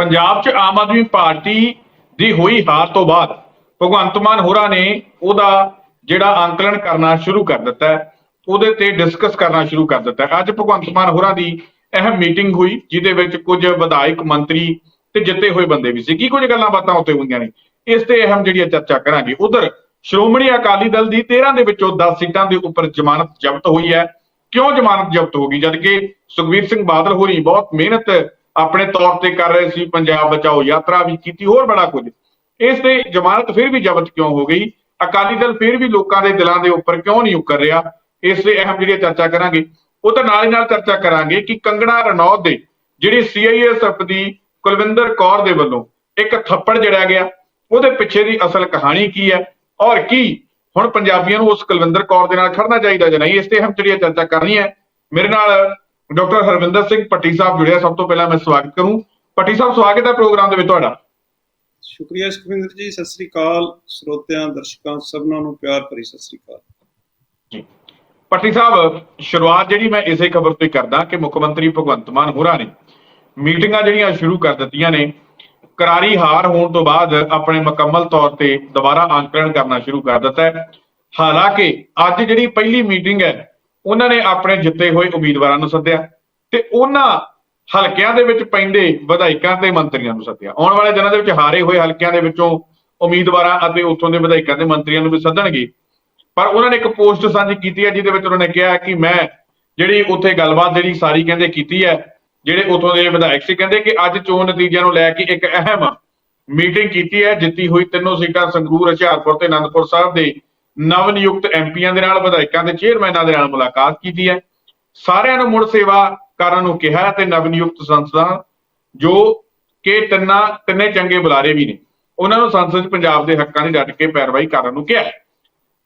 ਪੰਜਾਬ 'ਚ ਆਮ ਆਦਮੀ ਪਾਰਟੀ ਦੀ ਹੋਈ ਹਾਰ ਤੋਂ ਬਾਅਦ ਭਗਵੰਤ ਮਾਨ ਹੋਰਾਂ ਨੇ ਉਹਦਾ ਜਿਹੜਾ ਅੰਕਲਨ ਕਰਨਾ ਸ਼ੁਰੂ ਕਰ ਦਿੱਤਾ ਉਹਦੇ ਤੇ ਡਿਸਕਸ ਕਰਨਾ ਸ਼ੁਰੂ ਕਰ ਦਿੱਤਾ ਅੱਜ ਭਗਵੰਤ ਮਾਨ ਹੋਰਾਂ ਦੀ ਅਹਿਮ ਮੀਟਿੰਗ ਹੋਈ, ਜਿਹਦੇ ਵਿੱਚ ਕੁਝ ਵਿਧਾਇਕ ਮੰਤਰੀ ਤੇ ਜਿੱਤੇ ਹੋਏ ਬੰਦੇ ਵੀ ਸੀ। ਕੀ ਕੁਝ ਗੱਲਾਂ ਬਾਤਾਂ ਉੱਤੇ ਹੋਈਆਂ ਨੇ? ਇਸ ਤੇ ਅਹਿਮ ਜਿਹੜੀ ਹੈ ਚਰਚਾ ਕਰਾਂਗੇ। ਉਧਰ ਸ਼੍ਰੋਮਣੀ ਅਕਾਲੀ ਦਲ ਦੀ 13 ਦੇ ਵਿੱਚੋਂ 10 ਸੀਟਾਂ ਦੇ ਉੱਪਰ ਜ਼ਮਾਨਤ ਜ਼ਬਤ ਹੋਈ ਹੈ। ਕਿਉਂ ਜ਼ਮਾਨਤ ਜ਼ਬਤ ਹੋ ਗਈ? ਜਦਕਿ ਸੁਖਬੀਰ ਸਿੰਘ ਬਾਦਲ ਹੋਰੀ ਬਹੁਤ ਮਿਹਨਤ ਆਪਣੇ ਤੌਰ ਤੇ ਕਰ ਰਹੇ ਸੀ, ਪੰਜਾਬ ਬਚਾਓ ਯਾਤਰਾ ਵੀ ਕੀਤੀ, ਹੋਰ ਬੜਾ ਕੁਝ। ਇਸ ਤੇ ਜ਼ਮਾਨਤ ਫਿਰ ਵੀ ਜ਼ਬਤ ਕਿਉਂ ਹੋ ਗਈ? ਅਕਾਲੀ ਦਲ ਫਿਰ ਵੀ ਲੋਕਾਂ ਦੇ ਦਿਲਾਂ ਦੇ ਉੱਪਰ ਕਿਉਂ ਨਹੀਂ ਉਕਰ ਰਿਹਾ? ਇਸ ਤੇ ਅਹਿਮ ਜਿਹੜੀ ਚਰਚਾ ਕਰਾਂਗੇ, ਉਹ ਤਾਂ ਨਾਲ ਹੀ ਨਾਲ ਚਰਚਾ ਕਰਾਂਗੇ ਕਿ ਕੰਗਣਾ ਰਣੌਤ ਦੇ ਜਿਹੜੀ ਸੀਆਈਐਸਐਫ ਦੀ ਕੁਲਵਿੰਦਰ ਕੌਰ ਦੇ ਵੱਲੋਂ ਇੱਕ ਥੱਪੜ ਜੜਿਆ ਗਿਆ, ਉਹਦੇ ਪਿੱਛੇ ਦੀ ਅਸਲ ਕਹਾਣੀ ਕੀ ਹੈ? ਔਰ ਕੀ ਹੁਣ ਪੰਜਾਬੀਆਂ ਨੂੰ ਉਸ ਕੁਲਵਿੰਦਰ ਕੌਰ ਦੇ ਨਾਲ ਖੜਨਾ ਚਾਹੀਦਾ ਜਾਂ ਨਹੀਂ? ਇਸ ਤੇ ਅਹਿਮ ਜਿਹੜੀ ਚਰਚਾ ਕਰਨੀ ਹੈ, ਮੇਰੇ ਨਾਲ ਡਾਕਟਰ ਹਰਵਿੰਦਰ ਸਿੰਘ ਪੱਟੀ ਸਾਹਿਬ ਜੁੜਿਆ। ਸਭ ਤੋਂ ਪਹਿਲਾਂ ਮੈਂ ਸਵਾਗਤ ਕਰੂੰ। ਪੱਟੀ ਸਾਹਿਬ ਸਵਾਗਤ ਹੈ ਪ੍ਰੋਗਰਾਮ ਦੇ ਵਿੱਚ ਤੁਹਾਡਾ। ਸ਼ੁਕਰੀਆ ਸੁਖਵਿੰਦਰ ਜੀ ਸਤਿ ਸ੍ਰੀ ਅਕਾਲ। ਸਰੋਤਿਆਂ ਦਰਸ਼ਕਾਂ ਸਭਨਾਂ ਨੂੰ ਪਿਆਰ ਭਰੀ ਸਤਿ ਸ੍ਰੀ ਅਕਾਲ। ਪੱਟੀ ਸਾਹਿਬ ਸ਼ੁਰੂਆਤ ਜਿਹੜੀ ਮੈਂ ਇਸੇ ਖਬਰ ਤੋਂ ਹੀ ਕਰਦਾ ਕਿ ਮੁੱਖ ਮੰਤਰੀ ਭਗਵੰਤ ਮਾਨ ਹੋਰਾਂ ਨੇ ਮੀਟਿੰਗਾਂ ਜਿਹੜੀਆਂ ਸ਼ੁਰੂ ਕਰ ਦਿੱਤੀਆਂ ਨੇ ਕਰਾਰੀ ਹਾਰ ਹੋਣ ਤੋਂ ਬਾਅਦ ਆਪਣੇ ਮੁਕੰਮਲ ਤੌਰ ਤੇ ਦੁਬਾਰਾ ਅੰਕਲਨ ਕਰਨਾ ਸ਼ੁਰੂ ਕਰ ਦਿੱਤਾ ਹੈ। ਹਾਲਾਂਕਿ ਅੱਜ ਜਿਹੜੀ ਪਹਿਲੀ ਮੀਟਿੰਗ ਹੈ ਉਹਨਾਂ ਨੇ ਆਪਣੇ ਜਿੱਤੇ ਹੋਏ ਉਮੀਦਵਾਰਾਂ ਨੂੰ ਸੱਦਿਆ ਤੇ ਉਹਨਾਂ ਹਲਕਿਆਂ ਦੇ ਵਿੱਚ ਪੈਂਦੇ ਵਿਧਾਇਕਾਂ ਤੇ ਮੰਤਰੀਆਂ ਨੂੰ ਸੱਦਿਆ। ਆਉਣ ਵਾਲੇ ਦਿਨਾਂ ਦੇ ਵਿੱਚ ਹਾਰੇ ਹੋਏ ਹਲਕਿਆਂ ਦੇ ਵਿੱਚੋਂ ਉਮੀਦਵਾਰਾਂ ਅਤੇ ਉੱਥੋਂ ਦੇ ਵਿਧਾਇਕਾਂ ਤੇ ਮੰਤਰੀਆਂ ਨੂੰ ਵੀ ਸੱਦਣਗੇ। ਪਰ ਉਹਨਾਂ ਨੇ ਇੱਕ ਪੋਸਟ ਸਾਂਝੀ ਕੀਤੀ ਹੈ, ਜਿਹਦੇ ਵਿੱਚ ਉਹਨਾਂ ਨੇ ਕਿਹਾ ਕਿ ਮੈਂ ਜਿਹੜੀ ਉੱਥੇ ਗੱਲਬਾਤ ਜਿਹੜੀ ਸਾਰੀ ਕਹਿੰਦੇ ਕੀਤੀ ਹੈ, ਜਿਹੜੇ ਉੱਥੋਂ ਦੇ ਵਿਧਾਇਕ ਸੀ, ਕਹਿੰਦੇ ਕਿ ਅੱਜ ਚੋਣ ਨਤੀਜਿਆਂ ਨੂੰ ਲੈ ਕੇ ਇੱਕ ਅਹਿਮ ਮੀਟਿੰਗ ਕੀਤੀ ਹੈ, ਜਿੱਤੀ ਹੋਈ ਤਿੰਨੋਂ ਸੀਟਾਂ ਸੰਗਰੂਰ, ਹੁਸ਼ਿਆਰਪੁਰ ਤੇ ਅਨੰਦਪੁਰ ਸਾਹਿਬ ਦੇ ਨਵ ਨਿਯੁਕਤ ਐਮਪੀਆਂ ਦੇ ਨਾਲ, ਵਿਧਾਇਕਾਂ ਦੇ ਚੇਅਰਮੈਨਾਂ ਦੇ ਨਾਲ ਮੁਲਾਕਾਤ ਕੀਤੀ ਹੈ। ਸਾਰਿਆਂ ਨੂੰ ਮੁੜ ਸੇਵਾ ਕਰਨ ਨੂੰ ਕਿਹਾ ਤੇ ਨਵ ਨਿਯੁਕਤ ਸੰਸਦਾਂ ਜੋ ਕਿ ਤਿੰਨਾਂ, ਤਿੰਨੇ ਚੰਗੇ ਬੁਲਾਰੇ ਵੀ ਨੇ, ਉਹਨਾਂ ਨੂੰ ਸੰਸਦ ਪੰਜਾਬ ਦੇ ਹੱਕਾਂ ਦੀ ਡਟ ਕੇ ਪੈਰਵਾਈ ਕਰਨ ਨੂੰ ਕਿਹਾ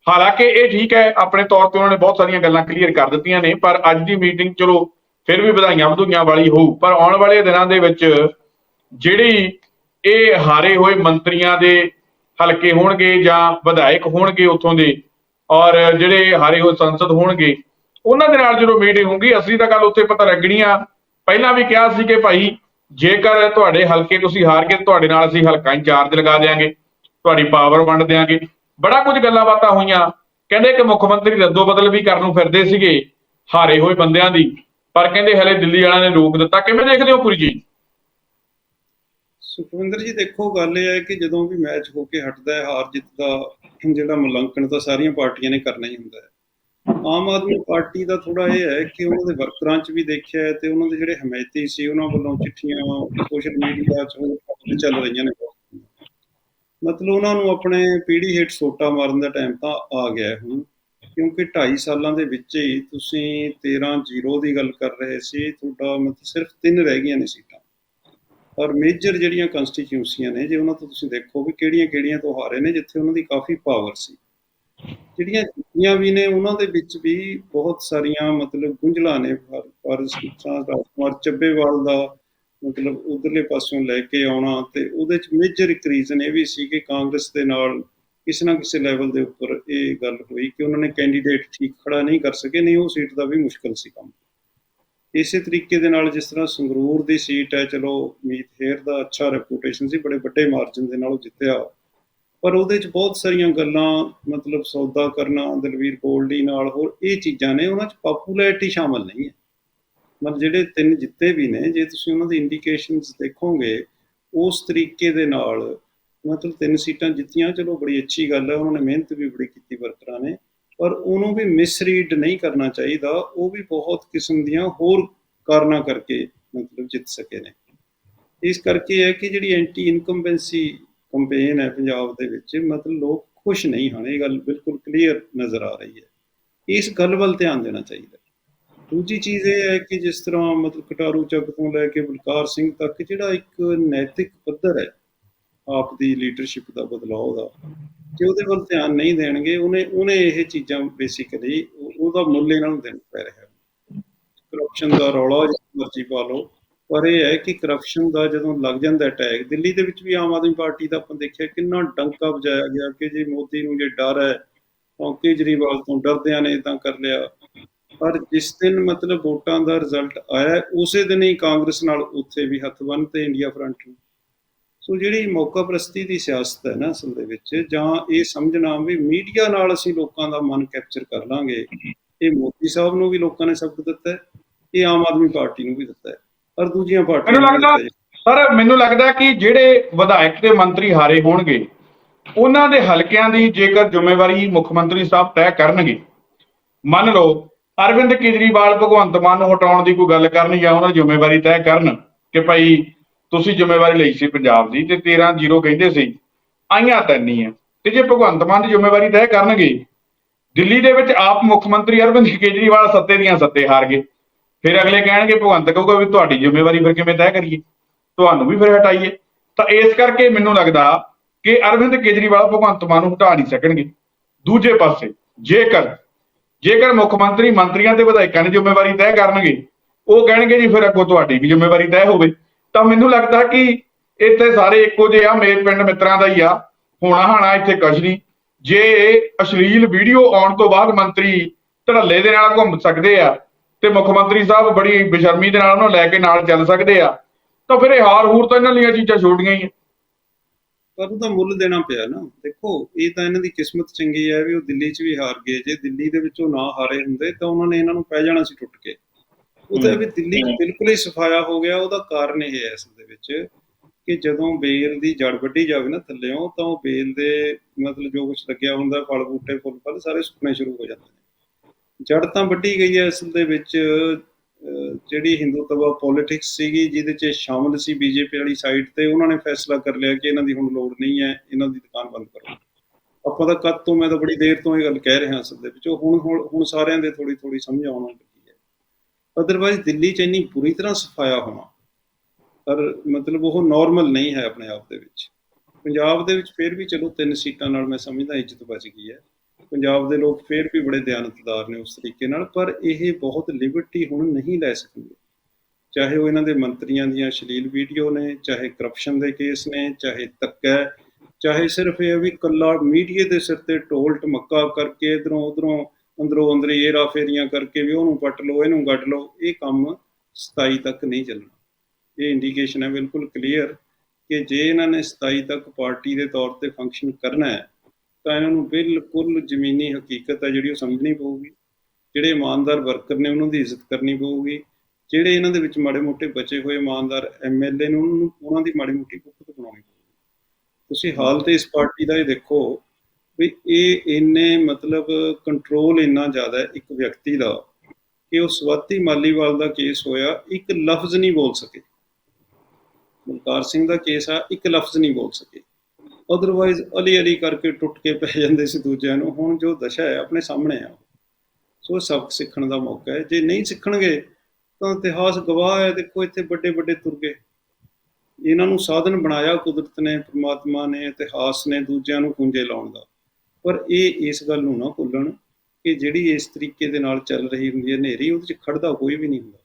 ਹਾਲਾਂਕਿ ਇਹ ਠੀਕ ਹੈ, ਆਪਣੇ ਤੌਰ ਤੇ ਉਹਨਾਂ ਨੇ ਬਹੁਤ ਸਾਰੀਆਂ ਗੱਲਾਂ ਕਲੀਅਰ ਕਰ ਦਿੱਤੀਆਂ ਨੇ, ਪਰ ਅੱਜ ਦੀ ਮੀਟਿੰਗ ਚਲੋ ਫਿਰ ਵੀ ਵਧਾਈਆਂ ਵਧੂਈਆਂ ਵਾਲੀ ਹੋਊ, ਪਰ ਆਉਣ ਵਾਲੇ ਦਿਨਾਂ ਦੇ ਵਿੱਚ ਜਿਹੜੀ ਇਹ ਹਾਰੇ ਹੋਏ ਮੰਤਰੀਆਂ ਦੇ ਹਲਕੇ ਹੋਣਗੇ ਜਾਂ ਵਿਧਾਇਕ ਹੋਣਗੇ ਉੱਥੋਂ ਦੇ, ਔਰ ਜਿਹੜੇ ਹਾਰੇ ਹੋਏ ਸੰਸਦ ਹੋਣਗੇ, ਉਹਨਾਂ ਦੇ ਨਾਲ ਜਦੋਂ ਮੀਟਿੰਗ ਹੋਊਗੀ ਅਸੀਂ ਤਾਂ ਗੱਲ ਉੱਥੇ ਪਤਾ ਲੱਗਣੀ ਆ ਪਹਿਲਾਂ ਵੀ ਕਿਹਾ ਸੀ ਕਿ ਭਾਈ, ਜੇਕਰ ਤੁਹਾਡੇ ਹਲਕੇ ਤੁਸੀਂ ਹਾਰ ਕੇ ਤੁਹਾਡੇ ਨਾਲ ਅਸੀਂ ਹਲਕਾ ਇੰਚਾਰਜ ਲਗਾ ਦੇਾਂਗੇ ਤੁਹਾਡੀ ਪਾਵਰ ਵੰਡ ਦੇਾਂਗੇ ਬੜਾ ਕੁਝ ਗੱਲਾਂ ਬਾਤਾਂ ਹੋਈਆਂ। ਕਹਿੰਦੇ ਕਿ ਮੁੱਖ ਮੰਤਰੀ ਰੱਦੋ ਬਦਲ ਵੀ ਕਰਨ ਨੂੰ ਫਿਰਦੇ ਸੀਗੇ, ਹਾਰੇ ਹੋਏ ਬੰਦਿਆਂ ਦੀ, ਪਰ ਕਹਿੰਦੇ ਹਲੇ ਦਿੱਲੀ ਵਾਲਿਆਂ ਨੇ ਰੋਕ ਦਿੱਤਾ। ਕਿਵੇਂ ਦੇਖਦੇ ਹੋ ਪੂਰੀ ਜੀ ਸੁਖਵਿੰਦਰ ਜੀ, ਦੇਖੋ, ਗੱਲ ਇਹ ਹੈ ਕਿ ਜਦੋਂ ਵੀ ਮੈਚ ਹੋ ਕੇ ਹਟਦਾ ਹੈ, ਹਾਰ ਜਿੱਤ ਦਾ ਜਿਹੜਾ ਮੁਲਾਂਕਣ ਤਾਂ ਸਾਰੀਆਂ ਪਾਰਟੀਆਂ ਨੇ ਕਰਨਾ ਹੀ ਹੁੰਦਾ ਹੈ। ਆਮ ਆਦਮੀ ਪਾਰਟੀ ਦਾ ਥੋੜਾ ਇਹ ਹੈ ਕਿ ਉਹਨਾਂ ਦੇ ਵਰਕਰਾਂ 'ਚ ਵੀ ਦੇਖਿਆ ਤੇ ਉਹਨਾਂ ਦੇ ਜਿਹੜੇ ਹਮਾਇਤੀ ਸੀ, ਉਹਨਾਂ ਵੱਲੋਂ ਚਿੱਠੀਆਂ, ਸੋਸ਼ਲ ਮੀਡੀਆ 'ਚ ਚੱਲ ਰਹੀਆਂ ਨੇ। ਮਤਲਬ ਉਹਨਾਂ ਨੂੰ ਆਪਣੇ ਪੀੜੀ ਹੇਠ ਸੋਟਾ ਮਾਰਨ ਦਾ ਟਾਈਮ ਤਾਂ ਆ ਗਿਆ ਹੈ ਹੁਣ, ਕਿਉਂਕਿ 2.5 ਸਾਲਾਂ ਦੇ ਵਿੱਚ ਹੀ ਤੁਸੀਂ 13 ਜ਼ੀਰੋ ਦੀ ਗੱਲ ਕਰ ਰਹੇ ਸੀ, ਤੁਹਾਡਾ ਮਤਲਬ ਸਿਰਫ ਤਿੰਨ ਰਹਿ ਗਈਆਂ ਨੇ ਸੀਟਾਂ। ਔਰ ਮੇਜਰ ਜਿਹੜੀਆਂ ਕਨਸਟੀਟਿਊਸੀਆਂ ਨੇ, ਜੇ ਉਹਨਾਂ ਤੋਂ ਤੁਸੀਂ ਦੇਖੋ ਵੀ ਕਿਹੜੀਆਂ-ਕਿਹੜੀਆਂ ਤੋਂ ਨੇ, ਜਿੱਥੇ ਉਹਨਾਂ ਦੀ ਕਾਫੀ ਪਾਵਰ ਸੀ। ਜਿਹੜੀਆਂ ਜਿੱਤੀਆਂ ਵੀ ਨੇ, ਉਹਨਾਂ ਦੇ ਵਿੱਚ ਵੀ ਬਹੁਤ ਸਾਰੀਆਂ ਮਤਲਬ ਗੁੰਝਲਾਂ ਨੇ। ਪਰ ਪਰ ਰਾਜਕੁਮਾਰ ਚੱਬੇਵਾਲ ਦਾ ਮਤਲਬ ਉਧਰਲੇ ਪਾਸਿਓਂ ਲੈ ਕੇ ਆਉਣਾ ਤੇ ਉਹਦੇ ਚ ਮੇਜਰ ਇੱਕ ਰੀਜ਼ਨ ਇਹ ਵੀ ਸੀ ਕਿ ਕਾਂਗਰਸ ਦੇ ਨਾਲ ਕਿਸੇ ਨਾ ਕਿਸੇ ਲੈਵਲ ਦੇ ਉੱਪਰ ਇਹ ਗੱਲ ਹੋਈ ਕਿ ਉਹਨਾਂ ਨੇ ਕੈਂਡੀਡੇਟ ਠੀਕ ਖੜਾ ਨਹੀਂ ਕਰ ਸਕੇ, ਨਹੀਂ ਉਹ ਸੀਟ ਦਾ ਵੀ ਮੁਸ਼ਕਲ ਸੀ ਕੰਮ। ਇਸੇ ਤਰੀਕੇ ਦੇ ਨਾਲ ਜਿਸ ਤਰ੍ਹਾਂ ਸੰਗਰੂਰ ਦੀ ਸੀਟ ਹੈ, ਚਲੋ ਮੀਤ ਹੇਰ ਦਾ ਅੱਛਾ ਰੈਪਿਊਟੇਸ਼ਨ ਸੀ, ਬੜੇ ਵੱਡੇ ਮਾਰਜਨ ਦੇ ਨਾਲ ਉਹ ਜਿੱਤਿਆ। ਪਰ ਉਹਦੇ ਚ ਬਹੁਤ ਸਾਰੀਆਂ ਗੱਲਾਂ, ਮਤਲਬ ਸੌਦਾ ਕਰਨਾ, ਦਲਵੀਰ ਗੋਲਡੀ ਨਾਲ ਹੋਰ ਇਹ ਚੀਜ਼ਾਂ ਨੇ, ਉਹਨਾਂ ਚ ਪਪੂਲੈਰਿਟੀ ਸ਼ਾਮਲ ਨਹੀਂ ਹੈ। ਮਤਲਬ ਜਿਹੜੇ ਤਿੰਨ ਜਿੱਤੇ ਵੀ ਨੇ, ਜੇ ਤੁਸੀਂ ਉਹਨਾਂ ਦੀ ਇੰਡੀਕੇਸ਼ਨਸ ਦੇਖੋਗੇ, ਉਸ ਤਰੀਕੇ ਦੇ ਨਾਲ ਮਤਲਬ ਤਿੰਨ ਸੀਟਾਂ ਜਿੱਤੀਆਂ, ਚਲੋ ਬੜੀ ਅੱਛੀ ਗੱਲ ਹੈ, ਉਹਨਾਂ ਨੇ ਮਿਹਨਤ ਵੀ ਬੜੀ ਕੀਤੀ ਵਰਕਰਾਂ ਨੇ। ਪਰ ਉਹਨੂੰ ਵੀ ਮਿਸਰੀਡ ਨਹੀਂ ਕਰਨਾ ਚਾਹੀਦਾ, ਉਹ ਵੀ ਬਹੁਤ ਕਿਸਮ ਦੀਆਂ ਹੋਰ ਕਾਰਨਾਂ ਕਰਕੇ ਮਤਲਬ ਜਿੱਤ ਸਕੇ ਨੇ। ਇਸ ਕਰਕੇ ਹੈ ਕਿ ਜਿਹੜੀ ਐਂਟੀ ਇਨਕੰਬੈਂਸੀ ਕੰਪੇਨ ਹੈ ਪੰਜਾਬ ਦੇ ਵਿੱਚ, ਮਤਲਬ ਲੋਕ ਖੁਸ਼ ਨਹੀਂ ਹਨ, ਇਹ ਗੱਲ ਬਿਲਕੁਲ ਕਲੀਅਰ ਨਜ਼ਰ ਆ ਰਹੀ ਹੈ। ਇਸ ਗੱਲ ਵੱਲ ਧਿਆਨ ਦੇਣਾ ਚਾਹੀਦਾ ਦੂਜੀ ਚੀਜ਼ ਇਹ ਹੈ ਕਿ ਜਿਸ ਤਰ੍ਹਾਂ ਮਤਲਬ ਕਟਾਰੂ ਚੱਕ ਤੋਂ ਲੈ ਕੇ ਬਲਕਾਰ ਸਿੰਘ ਤੱਕ, ਜਿਹੜਾ ਇੱਕ ਨੈਤਿਕ ਪੱਧਰ ਹੈ, ਆਪ ਦੀ ਲੀਡਰਸ਼ਿਪ ਦਾ ਬਦਲਾਅ ਦਾ ਜੇ ਉਹਦੇ ਵੱਲ ਧਿਆਨ ਨਹੀਂ ਦੇਣਗੇ, ਉਹਨੇ ਉਹਨੇ ਇਹ ਚੀਜ਼ਾਂ ਬੇਸਿਕਲੀ ਉਹਦਾ ਮੁੱਲ ਇਹਨਾਂ ਨੂੰ ਦੇਣਾ ਪੈ ਰਿਹਾ। ਕਰਪਸ਼ਨ ਦਾ ਰੌਲਾ ਜਿਸ ਮਰਜ਼ੀ ਪਾ ਲਓ। ਪਰ ਇਹ ਹੈ ਕਿ ਕਰਪਸ਼ਨ ਦਾ ਜਦੋਂ ਲੱਗ ਜਾਂਦਾ ਟੈਗ ਦਿੱਲੀ ਦੇ ਵਿੱਚ ਵੀ ਆਮ ਆਦਮੀ ਪਾਰਟੀ ਦਾ ਆਪਾਂ ਦੇਖਿਆ ਕਿੰਨਾ ਡੰਕਾ ਵਜਾਇਆ ਗਿਆ ਕਿ ਜੇ ਮੋਦੀ ਨੂੰ ਜੇ ਡਰ ਹੈ, ਤਾਂ ਕੇਜਰੀਵਾਲ ਤੋਂ ਡਰਦਿਆਂ ਨੇ ਤਾਂ ਕਰ ਲਿਆ। ਪਰ ਜਿਸ ਦਿਨ ਮਤਲਬ ਵੋਟਾਂ ਦਾ ਰਿਜ਼ਲਟ ਆਇਆ, ਉਸੇ ਦਿਨ ਹੀ ਕਾਂਗਰਸ ਨਾਲ ਉੱਥੇ ਵੀ ਹੱਥ ਬੰਨ ਤੇ ਇੰਡੀਆ ਫਰੰਟ ਨੂੰ। ਸੋ ਜਿਹੜੀ ਮੌਕਾ ਪ੍ਰਸਤੀ ਦੀ ਸਿਆਸਤ ਹੈ ਨਾ ਅਸਲ ਦੇ ਵਿੱਚ ਜਾਂ ਇਹ ਸਮਝਣਾ ਵੀ ਮੀਡੀਆ ਨਾਲ ਅਸੀਂ ਲੋਕਾਂ ਦਾ ਮਨ ਕੈਪਚਰ ਕਰ ਲਾਂਗੇ ਇਹ ਮੋਦੀ ਸਾਹਿਬ ਨੂੰ ਵੀ ਲੋਕਾਂ ਨੇ ਸਬਕ ਦਿੱਤਾ ਹੈ ਇਹ ਆਮ ਆਦਮੀ ਪਾਰਟੀ ਨੂੰ ਵੀ ਦਿੱਤਾ ਹੈ ਔਰ ਦੂਜੀਆਂ ਪਾਰਟੀਆਂ ਨੂੰ ਲੱਗਦਾ। ਸਰ ਮੈਨੂੰ ਲੱਗਦਾ ਕਿ ਜਿਹੜੇ ਵਿਧਾਇਕ ਤੇ ਮੰਤਰੀ ਹਾਰੇ ਹੋਣਗੇ ਉਹਨਾਂ ਦੇ ਹਲਕਿਆਂ ਦੀ ਜੇਕਰ ਜ਼ਿੰਮੇਵਾਰੀ ਮੁੱਖ ਮੰਤਰੀ ਸਾਹਿਬ ਤੈਅ ਕਰਨਗੇ ਮੰਨ ਲਓ ਅਰਵਿੰਦ ਕੇਜਰੀਵਾਲ ਭਗਵੰਤ ਮਾਨ ਨੂੰ ਹਟਾਉਣ ਦੀ ਕੋਈ ਗੱਲ ਕਰਨ ਜਾਂ ਉਹਨਾਂ ਦੀ ਜ਼ਿੰਮੇਵਾਰੀ ਤੈਅ ਕਰਨ ਕਿ ਭਾਈ ਤੁਸੀਂ ਜ਼ਿੰਮੇਵਾਰੀ ਲਈ ਸੀ ਪੰਜਾਬ ਦੀ ਤੇ 13 ਜ਼ੀਰੋ ਕਹਿੰਦੇ ਸੀ, ਆਈਆਂ ਤੈਨੀ ਹੈ ਤੇ ਜੇ ਭਗਵੰਤ ਮਾਨ ਦੀ ਜ਼ਿੰਮੇਵਾਰੀ ਤੈਅ ਕਰਨਗੇ, ਦਿੱਲੀ ਦੇ ਵਿੱਚ ਆਪ ਮੁੱਖ ਮੰਤਰੀ ਅਰਵਿੰਦ ਕੇਜਰੀਵਾਲ ਸੱਤੇ ਦੀਆਂ ਸੱਤੇ ਹਾਰ ਗਏ ਫਿਰ ਅਗਲੇ ਕਹਿਣਗੇ, ਭਗਵੰਤ ਕਹੂਗਾ ਵੀ ਤੁਹਾਡੀ ਜ਼ਿੰਮੇਵਾਰੀ ਫਿਰ ਕਿਵੇਂ ਤੈਅ ਕਰੀਏ? ਤੁਹਾਨੂੰ ਵੀ ਫਿਰ ਹਟਾਈਏ। ਤਾਂ ਇਸ ਕਰਕੇ ਮੈਨੂੰ ਲੱਗਦਾ ਕਿ ਅਰਵਿੰਦ ਕੇਜਰੀਵਾਲ ਭਗਵੰਤ ਮਾਨ ਨੂੰ ਹਟਾ ਨਹੀਂ ਸਕਣਗੇ। ਦੂਜੇ ਪਾਸੇ, ਜੇਕਰ ਜੇਕਰ ਮੁੱਖ ਮੰਤਰੀ ਮੰਤਰੀਆਂ ਤੇ ਵਿਧਾਇਕਾਂ ਦੀ ਜ਼ਿੰਮੇਵਾਰੀ ਤੈਅ ਕਰਨਗੇ, ਉਹ ਕਹਿਣਗੇ ਜੀ ਫਿਰ ਅੱਗੋਂ ਤੁਹਾਡੀ ਵੀ ਜ਼ਿੰਮੇਵਾਰੀ ਤੈਅ ਹੋਵੇ। ਤਾਂ ਮੈਨੂੰ ਲੱਗਦਾ ਕਿ ਇੱਥੇ ਸਾਰੇ ਇੱਕੋ ਜਿਹੇ ਆ ਮੇਰੇ ਪਿੰਡ ਮਿੱਤਰਾਂ ਦਾ ਹੀ ਆ। ਹੋਣਾ ਹਾਣਾ ਇੱਥੇ ਕੁਛ ਨਹੀਂ। ਜੇ ਅਸ਼ਲੀਲ ਵੀਡੀਓ ਆਉਣ ਤੋਂ ਬਾਅਦ ਮੰਤਰੀ ਧੜੱਲੇ ਦੇ ਨਾਲ ਘੁੰਮ ਸਕਦੇ ਆ ਤੇ ਮੁੱਖ ਮੰਤਰੀ ਸਾਹਿਬ ਬੜੀ ਬੇਸ਼ਰਮੀ ਦੇ ਨਾਲ ਉਹਨੂੰ ਲੈ ਕੇ ਨਾਲ ਚੱਲ ਸਕਦੇ ਆ, ਤਾਂ ਫਿਰ ਇਹ ਹਾਰ ਹੂਰ ਤਾਂ ਇਹਨਾਂ ਲੀਆਂ ਚੀਜ਼ਾਂ ਛੋਟੀਆਂ ਹੀ ਆ। ਪਰ ਉਹਦਾ ਮੁੱਲ ਦੇਣਾ ਪਿਆ ਨਾ। ਦੇਖੋ, ਇਹ ਤਾਂ ਇਹਨਾਂ ਦੀ ਕਿਸਮਤ ਚੰਗੀ ਹੈ ਵੀ ਉਹ ਦਿੱਲੀ 'ਚ ਵੀ ਹਾਰ ਗਏ। ਜੇ ਦਿੱਲੀ ਦੇ ਵਿੱਚ ਉਹ ਨਾ ਹਾਰੇ ਹੁੰਦੇ, ਤਾਂ ਉਹਨਾਂ ਨੇ ਇਹਨਾਂ ਨੂੰ ਪੈ ਜਾਣਾ ਸੀ ਟੁੱਟ ਕੇ। ਉਹ ਤਾਂ। ਵੀ ਦਿੱਲੀ ਬਿਲਕੁਲ ਹੀ ਸਫਾਇਆ ਹੋ ਗਿਆ ਉਹਦਾ ਕਾਰਨ ਇਹ ਹੈ ਅਸਲ ਦੇ ਵਿੱਚ ਕਿ ਜਦੋਂ ਬੇਲ ਦੀ ਜੜ ਵੱਢੀ ਜਾਵੇ ਨਾ ਥੱਲਿਓਂ ਤਾਂ ਉਹ ਬੇਲ ਦੇ ਮਤਲਬ ਜੋ ਕੁਝ ਲੱਗਿਆ ਹੁੰਦਾ ਫਲ ਬੂਟੇ ਫੁੱਲ ਫਲ ਸਾਰੇ ਸੁੱਕਣੇ ਸ਼ੁਰੂ ਹੋ ਜਾਂਦੇ ਨੇ। ਜੜ ਤਾਂ ਵੱਢੀ ਗਈ ਹੈ ਅਸਲ ਦੇ ਵਿੱਚ ਜਿਹੜੀ ਹਿੰਦੂਤਵਾ ਪੋਲਿਟਿਕਸ ਸੀਗੀ ਜਿਹਦੇ 'ਚ ਸ਼ਾਮਲ ਸੀ ਬੀਜੇਪੀ ਵਾਲੀ ਸਾਈਡ ਤੇ ਉਹਨਾਂ ਨੇ ਫੈਸਲਾ ਕਰ ਲਿਆ ਕਿ ਇਹਨਾਂ ਦੀ ਹੁਣ ਲੋੜ ਨਹੀਂ ਹੈ ਇਹਨਾਂ ਦੀ ਦੁਕਾਨ ਬੰਦ ਕਰੋ। ਆਪਾਂ ਤਾਂ ਕਦ ਤੋਂ ਮੈਂ ਤਾਂ ਬੜੀ ਦੇਰ ਤੋਂ ਇਹ ਗੱਲ ਕਹਿ ਰਿਹਾ ਅਸਲ ਦੇ ਵਿੱਚ ਉਹ ਹੁਣ ਹੁਣ ਹੁਣ ਸਾਰਿਆਂ ਦੇ ਥੋੜੀ ਥੋੜੀ ਸਮਝ ਆਉਣ ਲੱਗੀ। ਹੈ ਦਿੱਲੀ 'ਚ ਇੰਨੀ ਬੁਰੀ ਤਰ੍ਹਾਂ ਸਫਾਇਆ ਹੋਣਾ, ਪਰ ਮਤਲਬ ਉਹ ਨਾਰਮਲ ਨਹੀਂ ਹੈ ਆਪਣੇ ਆਪ ਦੇ ਵਿੱਚ। ਪੰਜਾਬ ਦੇ ਵਿੱਚ ਫਿਰ ਵੀ ਚਲੋ ਤਿੰਨ ਸੀਟਾਂ ਨਾਲ ਮੈਂ ਸਮਝਦਾ ਇੱਜ਼ਤ ਬਚ ਗਈ ਹੈ। ਪੰਜਾਬ ਦੇ ਲੋਕ ਫਿਰ ਵੀ ਬੜੇ ਦਿਆਨਤਦਾਰ ਨੇ ਉਸ ਤਰੀਕੇ ਨਾਲ, ਪਰ ਇਹ ਬਹੁਤ ਲਿਬਰਟੀ ਹੁਣ ਨਹੀਂ ਲੈ ਸਕਣਗੇ ਚਾਹੇ ਉਹ ਇਹਨਾਂ ਦੇ ਮੰਤਰੀਆਂ ਦੀਆਂ ਸ਼ਲੀਲ ਵੀਡੀਓ ਨੇ, ਚਾਹੇ ਕਰਪਸ਼ਨ ਦੇ ਕੇਸ ਨੇ, ਚਾਹੇ ਧੱਕਾ ਚਾਹੇ ਸਿਰਫ ਇਹ ਵੀ ਕੱਲਾ ਮੀਡੀਆ ਦੇ ਸਿਰ ਤੇ ਟੋਲ ਟਮੱਕਾ ਕਰਕੇ ਇਧਰੋਂ ਉਧਰੋਂ ਅੰਦਰੋਂ ਅੰਦਰੀ ਏਰਾ ਫੇਰੀਆਂ ਕਰਕੇ ਵੀ ਉਹਨੂੰ ਪੱਟ ਲਓ, ਇਹਨੂੰ ਗੱਡ ਲਓ, ਇਹ ਕੰਮ 27 ਤੱਕ ਨਹੀਂ ਚੱਲਣਾ। ਇਹ ਇੰਡੀਕੇਸ਼ਨ ਹੈ ਬਿਲਕੁਲ ਕਲੀਅਰ ਕਿ ਜੇ ਇਹਨਾਂ ਨੇ 27 ਤੱਕ ਪਾਰਟੀ ਦੇ ਤੌਰ ਤੇ ਫੰਕਸ਼ਨ ਕਰਨਾ ਹੈ, ਤਾਂ ਇਹਨਾਂ ਨੂੰ ਬਿਲਕੁਲ ਜ਼ਮੀਨੀ ਹਕੀਕਤ ਹੈ ਜਿਹੜੀ ਉਹ ਸਮਝਣੀ ਪਊਗੀ। ਜਿਹੜੇ ਇਮਾਨਦਾਰ ਵਰਕਰ ਨੇ ਉਹਨਾਂ ਦੀ ਇੱਜ਼ਤ ਕਰਨੀ ਪਊਗੀ। ਜਿਹੜੇ ਇਹਨਾਂ ਦੇ ਵਿੱਚ ਮਾੜੇ ਮੋਟੇ ਬਚੇ ਹੋਏ ਇਮਾਨਦਾਰ ਐਮਐਲਏ ਨੂੰ, ਉਹਨਾਂ ਦੀ ਮਾੜੀ ਮੋਟੀ ਕੁੱਕਤ ਬਣਾਉਣੀ ਪਊਗੀ। ਤੁਸੀਂ ਹਾਲ ਤੇ ਇਸ ਪਾਰਟੀ ਦਾ ਇਹ ਦੇਖੋ ਵੀ ਇਹ ਇੰਨੇ ਮਤਲਬ ਕੰਟਰੋਲ ਇੰਨਾ ਜ਼ਿਆਦਾ ਹੈ ਇੱਕ ਵਿਅਕਤੀ ਦਾ ਕਿ ਉਹ ਸਵਾਤੀ ਮਾਲੀਵਾਲ ਦਾ ਕੇਸ ਹੋਇਆ, ਇੱਕ ਲਫ਼ਜ਼ ਨਹੀਂ ਬੋਲ ਸਕੇ। ਬਲਕਾਰ ਸਿੰਘ ਦਾ ਕੇਸ ਆ, ਇੱਕ ਲਫ਼ਜ਼ ਨਹੀਂ ਬੋਲ ਸਕੇ। ਅਦਰਵਾਈਜ਼ ਅਲੀ ਅਲੀ ਕਰਕੇ ਟੁੱਟ ਕੇ ਪੈ ਜਾਂਦੇ ਸੀ ਦੂਜਿਆਂ ਨੂੰ। ਹੁਣ ਜੋ ਦਸ਼ਾ ਹੈ, ਆਪਣੇ ਸਾਹਮਣੇ ਆ। ਸੋ ਸਬਕ ਸਿੱਖਣ ਦਾ ਮੌਕਾ ਹੈ। ਜੇ ਨਹੀਂ ਸਿੱਖਣਗੇ, ਤਾਂ ਇਤਿਹਾਸ ਗਵਾਹ ਹੈ, ਦੇਖੋ ਇੱਥੇ ਵੱਡੇ ਵੱਡੇ ਤੁਰਗੇ ਇਹਨਾਂ ਨੂੰ ਸਾਧਨ ਬਣਾਇਆ ਕੁਦਰਤ ਨੇ, ਪ੍ਰਮਾਤਮਾ ਨੇ, ਇਤਿਹਾਸ ਨੇ ਦੂਜਿਆਂ ਨੂੰ ਕੁੰਜੇ ਲਾਉਣ ਦਾ। ਪਰ ਇਹ ਇਸ ਗੱਲ ਨੂੰ ਨਾ ਭੁੱਲਣ ਕਿ ਜਿਹੜੀ ਇਸ ਤਰੀਕੇ ਦੇ ਨਾਲ ਚੱਲ ਰਹੀ ਹੁੰਦੀ ਹੈ ਹਨੇਰੀ, ਉਹਦੇ 'ਚ ਖੜਦਾ ਕੋਈ ਵੀ ਨਹੀਂ ਹੁੰਦਾ।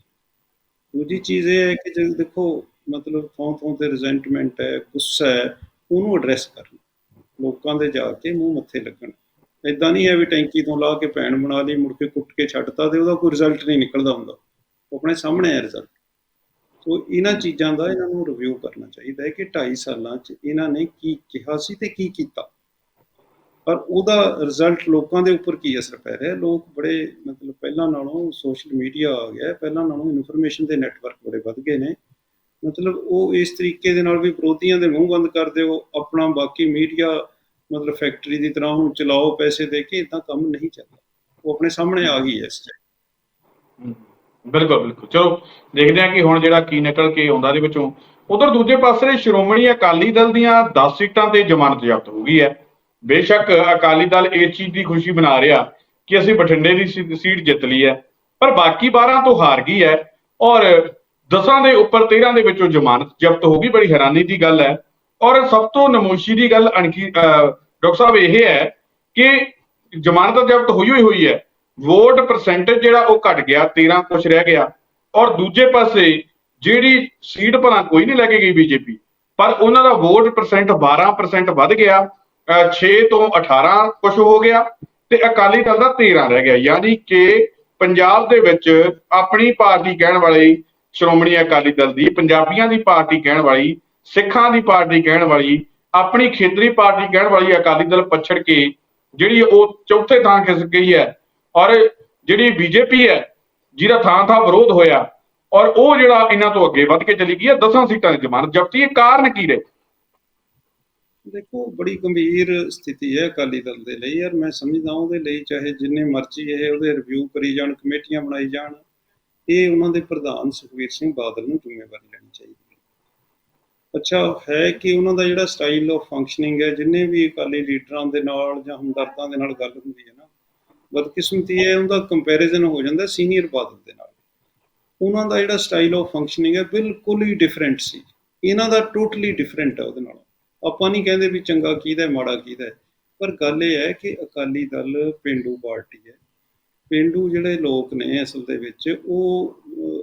ਦੂਜੀ ਚੀਜ਼ ਇਹ ਹੈ ਕਿ ਜਦੋਂ ਦੇਖੋ, ਮਤਲਬ ਥੋਂ ਥੋਂ ਤੇ ਰਿਜ਼ੈਂਟਮੈਂਟ ਹੈ, ਗੁੱਸਾ ਹੈ, ਉਹਨੂੰ ਐਡਰੈਸ ਕਰਨ। ਲੋਕਾਂ ਦੇ ਜਾ ਕੇ ਮੂੰਹ ਮੱਥੇ ਲੱਗਣ। ਇਦਾਂ ਨਹੀਂ ਹੈ ਵੀ ਟੈਂਕੀ ਤੋਂ ਲਾ ਕੇ ਭੈਣ ਬਣਾ ਲਈ, ਮੁੜ ਕੇ ਕੁੱਟ ਕੇ ਛੱਡਤਾ ਤੇ ਉਹਦਾ ਕੋਈ ਰਿਜ਼ਲਟ ਨਹੀਂ ਨਿਕਲਦਾ ਹੁੰਦਾ। ਆਪਣੇ ਸਾਹਮਣੇ ਹੈ ਰਿਜ਼ਲਟ ਸੋ ਇਹਨਾਂ ਚੀਜ਼ਾਂ ਦਾ ਇਹਨਾਂ ਨੂੰ ਰਿਵਿਊ ਕਰਨਾ ਚਾਹੀਦਾ ਹੈ ਕਿ 2.5 ਸਾਲਾਂ 'ਚ ਇਹਨਾਂ ਨੇ ਕੀ ਕਿਹਾ ਸੀ ਤੇ ਕੀ ਕੀਤਾ। ਪਰ ਉਹਦਾ ਰਿਜ਼ਲਟ ਲੋਕਾਂ ਦੇ ਉੱਪਰ ਕੀ ਅਸਰ ਪੈ ਰਿਹਾ? ਲੋਕ ਬੜੇ, ਮਤਲਬ ਪਹਿਲਾਂ ਨਾਲੋਂ ਸੋਸ਼ਲ ਮੀਡੀਆ ਆ ਗਿਆ, ਪਹਿਲਾਂ ਨਾਲੋਂ ਇਨਫੋਰਮੇਸ਼ਨ ਦੇ ਨੈਟਵਰਕ ਬੜੇ ਵੱਧ ਗਏ ਨੇ। ਮਤਲਬ ਉਹ ਇਸ ਤਰੀਕੇ ਦੇ ਨਾਲ ਵੀ ਵਿਰੋਧੀਆਂ ਦੇ ਮੂੰਹ ਬੰਦ ਕਰ ਦਿਓ, ਆਪਣਾ ਬਾਕੀ ਮੀਡੀਆ ਮਤਲਬ ਫੈਕਟਰੀ ਦੀ ਤਰ੍ਹਾਂ ਉਹਨੂੰ ਚਲਾਓ, ਪੈਸੇ ਦੇ ਕੇ ਇਦਾਂ ਕੰਮ ਨਹੀਂ ਚੱਲਦਾ ਉਹ ਆਪਣੇ ਸਾਹਮਣੇ ਆ ਗਈ ਹੈ ਇਸ 'ਚ ਬਿਲਕੁਲ ਬਿਲਕੁਲ। ਚਲੋ, ਦੇਖਦੇ ਹਾਂ ਕਿ ਹੁਣ ਜਿਹੜਾ ਕੀ ਨਿਕਲ ਕੇ ਆਉਂਦਾ ਦੇ ਵਿੱਚੋਂ। ਉਧਰ ਦੂਜੇ ਪਾਸੇ ਸ਼੍ਰੋਮਣੀ ਅਕਾਲੀ ਦਲ ਦੀਆਂ 10 ਸੀਟਾਂ ਤੇ ਜ਼ਮਾਨਤ ਜ਼ਬਤ ਹੋ ਗਈ ਹੈ। ਬੇਸ਼ੱਕ ਅਕਾਲੀ ਦਲ ਇਸ ਚੀਜ਼ ਦੀ ਖੁਸ਼ੀ ਮਨਾ ਰਿਹਾ ਕਿ ਅਸੀਂ ਬਠਿੰਡੇ ਦੀ ਸੀ- ਸੀਟ ਜਿੱਤ ਲਈ ਹੈ ਪਰ ਬਾਕੀ 12 ਤੋਂ ਹਾਰ ਗਈ ਹੈ ਔਰ 10 ਦੇ ਉੱਪਰ 13 ਦੇ ਵਿੱਚੋਂ ਜ਼ਮਾਨਤ ਜ਼ਬਤ ਹੋ ਗਈ ਬੜੀ ਹੈਰਾਨੀ ਦੀ ਗੱਲ ਹੈ ਔਰ ਸਭ ਤੋਂ ਨਮੋਸ਼ੀ ਦੀ ਗੱਲ ਅਣਖੀ ਅਹ, ਡਾਕਟਰ ਸਾਹਿਬ ਇਹ ਹੈ ਕਿ ਜ਼ਮਾਨਤ ਜ਼ਬਤ ਹੋਈ ਹੋਈ ਹੋਈ ਹੈ ਵੋਟ ਪਰਸੈਂਟੇਜ ਜਿਹੜਾ ਉਹ ਘਟ ਗਿਆ 13 ਕੁਛ ਰਹਿ ਗਿਆ ਔਰ ਦੂਜੇ ਪਾਸੇ ਜਿਹੜੀ ਸੀਟ ਭਲਾ ਕੋਈ ਨਹੀਂ ਲੈ ਕੇ ਗਈ ਬੀਜੇਪੀ ਪਰ ਉਹਨਾਂ ਦਾ ਵੋਟ ਪਰਸੈਂਟ 12% ਵੱਧ ਗਿਆ 6 ਤੋਂ 18 ਕੁਛ ਹੋ ਗਿਆ ਤੇ ਅਕਾਲੀ ਦਲ ਦਾ 13 ਰਹਿ ਗਿਆ। ਯਾਨੀ ਕਿ ਪੰਜਾਬ ਦੇ ਵਿੱਚ ਆਪਣੀ ਪਾਰਟੀ ਕਹਿਣ ਵਾਲੀ ਸ਼੍ਰੋਮਣੀ ਅਕਾਲੀ ਦਲ ਦੀ, ਪੰਜਾਬੀਆਂ ਦੀ ਪਾਰਟੀ ਕਹਿਣ ਵਾਲੀ, ਸਿੱਖਾਂ ਦੀ ਪਾਰਟੀ ਕਹਿਣ ਵਾਲੀ, ਆਪਣੀ ਖੇਤਰੀ ਪਾਰਟੀ ਕਹਿਣ ਵਾਲੀ ਅਕਾਲੀ ਦਲ ਪਛੜ ਕੇ ਜਿਹੜੀ ਉਹ ਚੌਥੇ ਥਾਂ ਖਿਸ ਗਈ ਹੈ ਔਰ ਜਿਹੜੀ ਬੀਜੇਪੀ ਹੈ, ਜਿਹਦਾ ਥਾਂ ਥਾਂ ਵਿਰੋਧ ਹੋਇਆ ਔਰ ਉਹ ਜਿਹੜਾ ਇਹਨਾਂ ਤੋਂ ਅੱਗੇ ਵੱਧ ਕੇ ਚਲੀ ਗਈ ਹੈ 10 ਸੀਟਾਂ ਦੀ ਜ਼ਮਾਨਤ। ਜ਼ਬਤੀ ਇਹ ਕਾਰਨ ਕੀ ਰਹੇ? ਦੇਖੋ, ਬੜੀ ਗੰਭੀਰ ਸਥਿਤੀ ਹੈ ਅਕਾਲੀ ਦਲ ਦੇ ਲਈ। ਯਾਰ, ਮੈਂ ਸਮਝਦਾ ਉਹਦੇ ਲਈ, ਚਾਹੇ ਜਿੰਨੇ ਮਰਜ਼ੀ ਇਹ ਉਹਦੇ ਰਿਵਿਊ ਕਰੀ ਜਾਣ, ਕਮੇਟੀਆਂ ਬਣਾਈ ਜਾਣ, ਇਹ ਉਹਨਾਂ ਦੇ ਪ੍ਰਧਾਨ ਸੁਖਵੀਰ ਸਿੰਘ ਬਾਦਲ ਨੂੰ ਜ਼ਿੰਮੇਵਾਰੀ ਲੈਣੀ ਚਾਹੀਦੀ ਹੈ। ਅੱਛਾ, ਹੈ ਕਿ ਉਹਨਾਂ ਦਾ ਜਿਹੜਾ ਸਟਾਈਲ ਆਫ ਫੰਕਸ਼ਨਿੰਗ ਹੈ, ਜਿੰਨੇ ਵੀ ਅਕਾਲੀ ਲੀਡਰਾਂ ਦੇ ਨਾਲ ਜਾਂ ਹਮਦਰਦਾਂ ਦੇ ਨਾਲ ਗੱਲ ਹੁੰਦੀ ਹੈ ਨਾ, ਬਦਕਿਸਮਤੀ ਹੈ ਉਹਦਾ ਕੰਪੈਰੀਜ਼ਨ ਹੋ ਜਾਂਦਾ ਸੀਨੀਅਰ ਬਾਦਲ ਦੇ ਨਾਲ। ਉਹਨਾਂ ਦਾ ਜਿਹੜਾ ਸਟਾਈਲ ਆਫ ਫੰਕਸ਼ਨਿੰਗ ਹੈ ਬਿਲਕੁਲ ਹੀ ਡਿਫਰੈਂਟ ਸੀ। ਇਹਨਾਂ ਦਾ ਟੋਟਲੀ ਡਿਫਰੈਂਟ ਹੈ ਉਹਦੇ ਨਾਲ। ਆਪਾਂ ਨਹੀਂ ਕਹਿੰਦੇ ਵੀ ਚੰਗਾ ਕਿਹਦਾ ਮਾੜਾ ਕਿਹਦਾ ਪਰ ਗੱਲ ਇਹ ਹੈ ਕਿ ਅਕਾਲੀ ਦਲ ਪਿੰਡੂ ਪਾਰਟੀ ਹੈ। ਪਿੰਡੂ ਜਿਹੜੇ ਲੋਕ ਨੇ ਅਸਲ ਦੇ ਵਿੱਚ, ਉਹ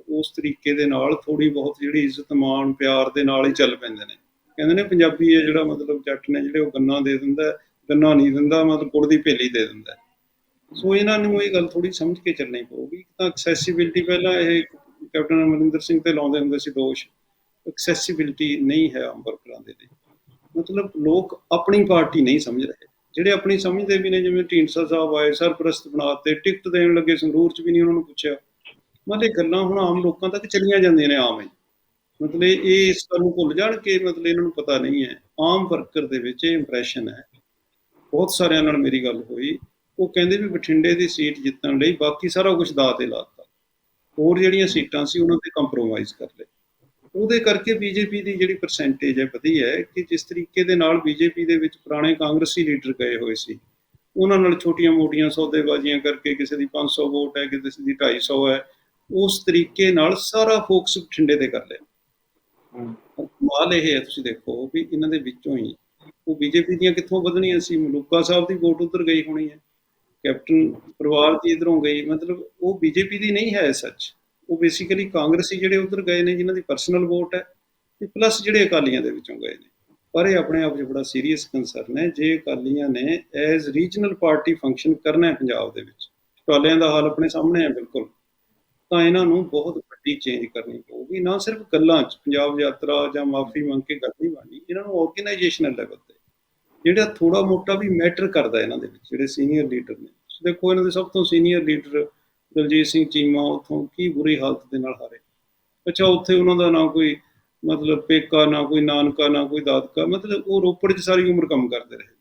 ਉਸ ਤਰੀਕੇ ਦੇ ਨਾਲ ਥੋੜੀ ਬਹੁਤ ਜਿਹੜੀ ਇੱਜ਼ਤ, ਮਾਣ, ਪਿਆਰ ਦੇ ਨਾਲ ਹੀ ਚੱਲ ਪੈਂਦੇ ਨੇ। ਕਹਿੰਦੇ ਨੇ ਪੰਜਾਬੀ ਹੈ ਜਿਹੜਾ ਮਤਲਬ ਜੱਟ ਨੇ ਜਿਹੜੇ ਉਹ ਗੰਨਾ ਦੇ ਦਿੰਦਾ ਗੰਨਾ ਨਹੀਂ ਦਿੰਦਾ, ਮਤਲਬ ਗੁੜ ਦੀ ਭੇਲੀ ਦੇ ਦਿੰਦਾ ਸੋ ਇਹਨਾਂ ਨੂੰ ਇਹ ਗੱਲ ਥੋੜੀ ਸਮਝ ਕੇ ਚੱਲਣੀ ਪਊਗੀ। ਇੱਕ ਤਾਂ ਐਕਸੈਸਿਬਿਲਟੀ ਪਹਿਲਾਂ ਇਹ ਕੈਪਟਨ ਅਮਰਿੰਦਰ ਸਿੰਘ ਤੇ ਲਾਉਂਦੇ ਹੁੰਦੇ ਸੀ ਦੋਸ਼। ਐਕਸੈਸਿਬਿਲਟੀ ਨਹੀਂ ਹੈ ਆਮ ਵਰਕਰਾਂ ਦੇ ਲਈ। ਮਤਲਬ ਲੋਕ ਆਪਣੀ ਪਾਰਟੀ ਨਹੀਂ ਸਮਝ ਰਹੇ। ਜਿਹੜੇ ਆਪਣੀ ਸਮਝਦੇ ਵੀ ਨੇ, ਜਿਵੇਂ ਢੀਂਡਸਾ ਸਾਹਿਬ ਆਏ, ਸਰਪ੍ਰਸਤ ਬਣਾਤੇ ਟਿਕਟ ਦੇਣ ਲੱਗੇ, ਸੰਗਰੂਰ ਚ ਵੀ ਨਹੀਂ ਉਹਨਾਂ ਨੂੰ ਪੁੱਛਿਆ। ਮਤਲਬ ਇਹ ਗੱਲਾਂ ਹੁਣ ਆਮ ਲੋਕਾਂ ਤੱਕ ਚਲੀਆਂ ਜਾਂਦੀਆਂ ਨੇ ਆਮ ਹੀ। ਮਤਲਬ ਇਹ ਇਸ ਗੱਲ ਨੂੰ ਭੁੱਲ ਜਾਣ ਕਿ ਮਤਲਬ ਇਹਨਾਂ ਨੂੰ ਪਤਾ ਨਹੀਂ ਹੈ। ਆਮ ਵਰਕਰ ਦੇ ਵਿੱਚ ਇਹ ਇੰਪ੍ਰੈਸ਼ਨ ਹੈ। ਬਹੁਤ ਸਾਰਿਆਂ ਨਾਲ ਮੇਰੀ ਗੱਲ ਹੋਈ। ਉਹ ਕਹਿੰਦੇ ਵੀ ਬਠਿੰਡੇ ਦੀ ਸੀਟ ਜਿੱਤਣ ਲਈ ਬਾਕੀ ਸਾਰਾ ਕੁਝ ਦਾਅ ਤੇ ਲਾਤਾ ਹੋਰ ਜਿਹੜੀਆਂ ਸੀਟਾਂ ਸੀ, ਉਹਨਾਂ ਤੇ ਕੰਪਰੋਮਾਈਜ਼ ਕਰ ਲਏ। ਉਹਦੇ ਕਰਕੇ ਬੀਜੇਪੀ ਦੀ ਜਿਹੜੀ ਪਰਸੈਂਟੇਜ ਹੈ ਵਧੀ ਹੈ ਕਿ ਜਿਸ ਤਰੀਕੇ ਦੇ ਨਾਲ ਬੀਜੇਪੀ ਦੇ ਵਿੱਚ ਪੁਰਾਣੇ ਕਾਂਗਰਸੀ ਲੀਡਰ ਗਏ ਹੋਏ ਸੀ ਉਹਨਾਂ ਨਾਲ ਛੋਟੀਆਂ-ਮੋਟੀਆਂ ਸੌਦੇਬਾਜ਼ੀਆਂ ਕਰਕੇ ਕਿਸੇ ਦੀ 500 ਵੋਟ ਹੈ ਕਿਸੇ ਦੀ 250 ਹੈ ਉਸ ਤਰੀਕੇ ਨਾਲ ਸਾਰਾ ਫੋਕਸ ਬਠਿੰਡੇ ਤੇ ਕਰ ਲਿਆ। ਕਮਾਲ ਇਹ ਹੈ ਤੁਸੀਂ ਦੇਖੋ ਵੀ ਇਹਨਾਂ ਦੇ ਵਿੱਚੋਂ ਹੀ ਉਹ ਬੀਜੇਪੀ ਦੀਆਂ ਕਿੱਥੋਂ ਵਧਣੀਆਂ ਸੀ? ਮਲੂਕਾ ਸਾਹਿਬ ਦੀ ਵੋਟ ਉਧਰ ਗਈ ਹੋਣੀ ਹੈ ਕੈਪਟਨ ਪਰਿਵਾਰ ਦੀ ਇਧਰੋਂ ਗਈ ਮਤਲਬ ਉਹ ਬੀਜੇਪੀ ਦੀ ਨਹੀਂ ਹੈ ਸੱਚ ਉਹ ਬੇਸਿਕਲੀ ਕਾਂਗਰਸੀ ਜਿਹੜੇ ਉਧਰ ਗਏ ਨੇ, ਜਿਨ੍ਹਾਂ ਦੀ ਪਰਸਨਲ ਵੋਟ ਹੈ, ਤੇ ਪਲੱਸ ਜਿਹੜੇ ਅਕਾਲੀਆਂ ਦੇ ਵਿੱਚੋਂ ਗਏ ਨੇ। ਪਰ ਇਹ ਆਪਣੇ ਆਪ 'ਚ ਬੜਾ ਸੀਰੀਅਸ ਕੰਸਰਨ ਹੈ, ਜੇ ਅਕਾਲੀਆਂ ਨੇ ਐਜ਼ ਰੀਜਨਲ ਪਾਰਟੀ ਫੰਕਸ਼ਨ ਕਰਨਾ ਹੈ ਪੰਜਾਬ ਦੇ ਵਿੱਚ ਟਰਾਲਿਆਂ ਦਾ ਹਾਲ ਆਪਣੇ ਸਾਹਮਣੇ ਹੈ ਬਿਲਕੁਲ, ਤਾਂ ਇਹਨਾਂ ਨੂੰ ਬਹੁਤ ਵੱਡੀ ਚੇਂਜ ਕਰਨੀ ਪਊਗੀ। ਨਾ ਸਿਰਫ ਗੱਲਾਂ 'ਚ, ਪੰਜਾਬ ਯਾਤਰਾ ਜਾਂ ਮਾਫੀ ਮੰਗ ਕੇ ਗੱਲ ਨਹੀਂ ਬਣਨੀ, ਇਹਨਾਂ ਨੂੰ ਆਰਗੇਨਾਈਜੇਸ਼ਨਲ ਲੈਵਲ ਤੇ, ਜਿਹੜਾ ਥੋੜਾ ਮੋਟਾ ਵੀ ਮੈਟਰ ਕਰਦਾ ਇਹਨਾਂ ਦੇ ਵਿੱਚ, ਜਿਹੜੇ ਸੀਨੀਅਰ ਲੀਡਰ ਨੇ। ਦੇਖੋ, ਇਹਨਾਂ ਦੇ ਸਭ ਤੋਂ ਸੀਨੀਅਰ ਲੀਡਰ ਦਲਜੀਤ ਸਿੰਘ ਚੀਮਾ ਉੱਥੋਂ ਕੀ ਬੁਰੀ ਹਾਲਤ ਦੇ ਨਾਲ ਹਾਰੇ? ਅੱਛਾ ਉੱਥੇ ਉਹਨਾਂ ਦਾ ਨਾ ਕੋਈ ਮਤਲਬ ਪੇਕਾ ਨਾ ਕੋਈ ਨਾਨਕਾ ਨਾ ਕੋਈ ਦਾਦਕਾ ਮਤਲਬ ਉਹ ਰੋਪੜ 'ਚ ਸਾਰੀ ਉਮਰ ਕੰਮ ਕਰਦੇ ਰਹੇ।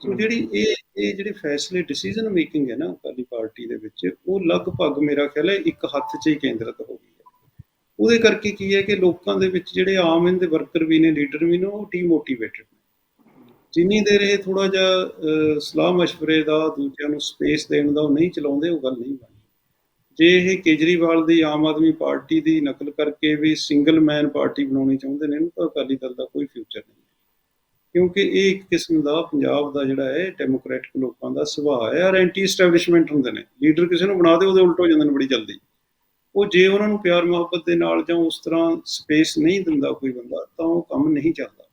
ਸੋ ਜਿਹੜੀ ਇਹ ਇਹ ਜਿਹੜੇ ਫੈਸਲੇ ਡਿਸੀਜਨ ਮੇਕਿੰਗ ਹੈ ਨਾ ਅਕਾਲੀ ਪਾਰਟੀ ਦੇ ਵਿੱਚ ਉਹ ਲਗਭਗ ਮੇਰਾ ਖਿਆਲ ਹੈ ਇੱਕ ਹੱਥ 'ਚ ਹੀ ਕੇਂਦਰਿਤ ਹੋ ਗਈ ਹੈ। ਉਹਦੇ ਕਰਕੇ ਕੀ ਹੈ ਕਿ ਲੋਕਾਂ ਦੇ ਵਿੱਚ ਜਿਹੜੇ ਆਮ ਇਹਦੇ ਵਰਕਰ ਵੀ ਨੇ ਲੀਡਰ ਵੀ ਨੇ ਉਹ ਡੀਮੋਟੀਵੇਟਡ ਨੇ। ਜਿੰਨੀ ਦੇਰ ਇਹ ਥੋੜਾ ਜਿਹਾ ਸਲਾਹ مشਵਰੇ ਦਾ ਦੂਜਿਆਂ ਨੂੰ ਸਪੇਸ ਦੇਣ ਦਾ ਉਹ ਨਹੀਂ ਚਲਾਉਂਦੇ ਉਹ ਗੱਲ ਨਹੀਂ ਬਣਦੀ। ਜੇ ਇਹ ਕੇਜਰੀਵਾਲ ਦੀ ਆਮ ਆਦਮੀ ਪਾਰਟੀ ਦੀ ਨਕਲ ਕਰਕੇ ਵੀ ਸਿੰਗਲ ਮੈਨ ਪਾਰਟੀ ਬਣਾਉਣੀ ਚਾਹੁੰਦੇ ਨੇ ਤਾਂ ਅਕਾਲੀ ਦਲ ਦਾ ਕੋਈ ਫਿਊਚਰ ਨਹੀਂ ਕਿਉਂਕਿ ਇਹ ਇੱਕ ਕਿਸਮ ਦਾ ਪੰਜਾਬ ਦਾ ਜਿਹੜਾ ਹੈ ਡੈਮੋਕ੍ਰੈਟਿਕ ਲੋਕਾਂ ਦਾ ਸੁਭਾਅ ਹੈ ਔਰ ਐਂਟੀ ਐਸਟੈਬਲਿਸ਼ਮੈਂਟ ਹੁੰਦੇ ਨੇ। ਲੀਡਰ ਕਿਸੇ ਨੂੰ ਬਣਾ ਦੇ ਉਹਦੇ ਉਲਟ ਹੋ ਜਾਂਦੇ ਨੇ ਬੜੀ ਜਲਦੀ। ਉਹ ਜੇ ਉਹਨਾਂ ਨੂੰ ਪਿਆਰ ਮੁਹੱਬਤ ਦੇ ਨਾਲ ਜਾਂ ਉਸ ਤਰ੍ਹਾਂ ਸਪੇਸ ਨਹੀਂ ਦਿੰਦਾ ਕੋਈ ਬੰਦਾ, ਤਾਂ ਉਹ ਕੰਮ ਨਹੀਂ ਚੱਲਦਾ।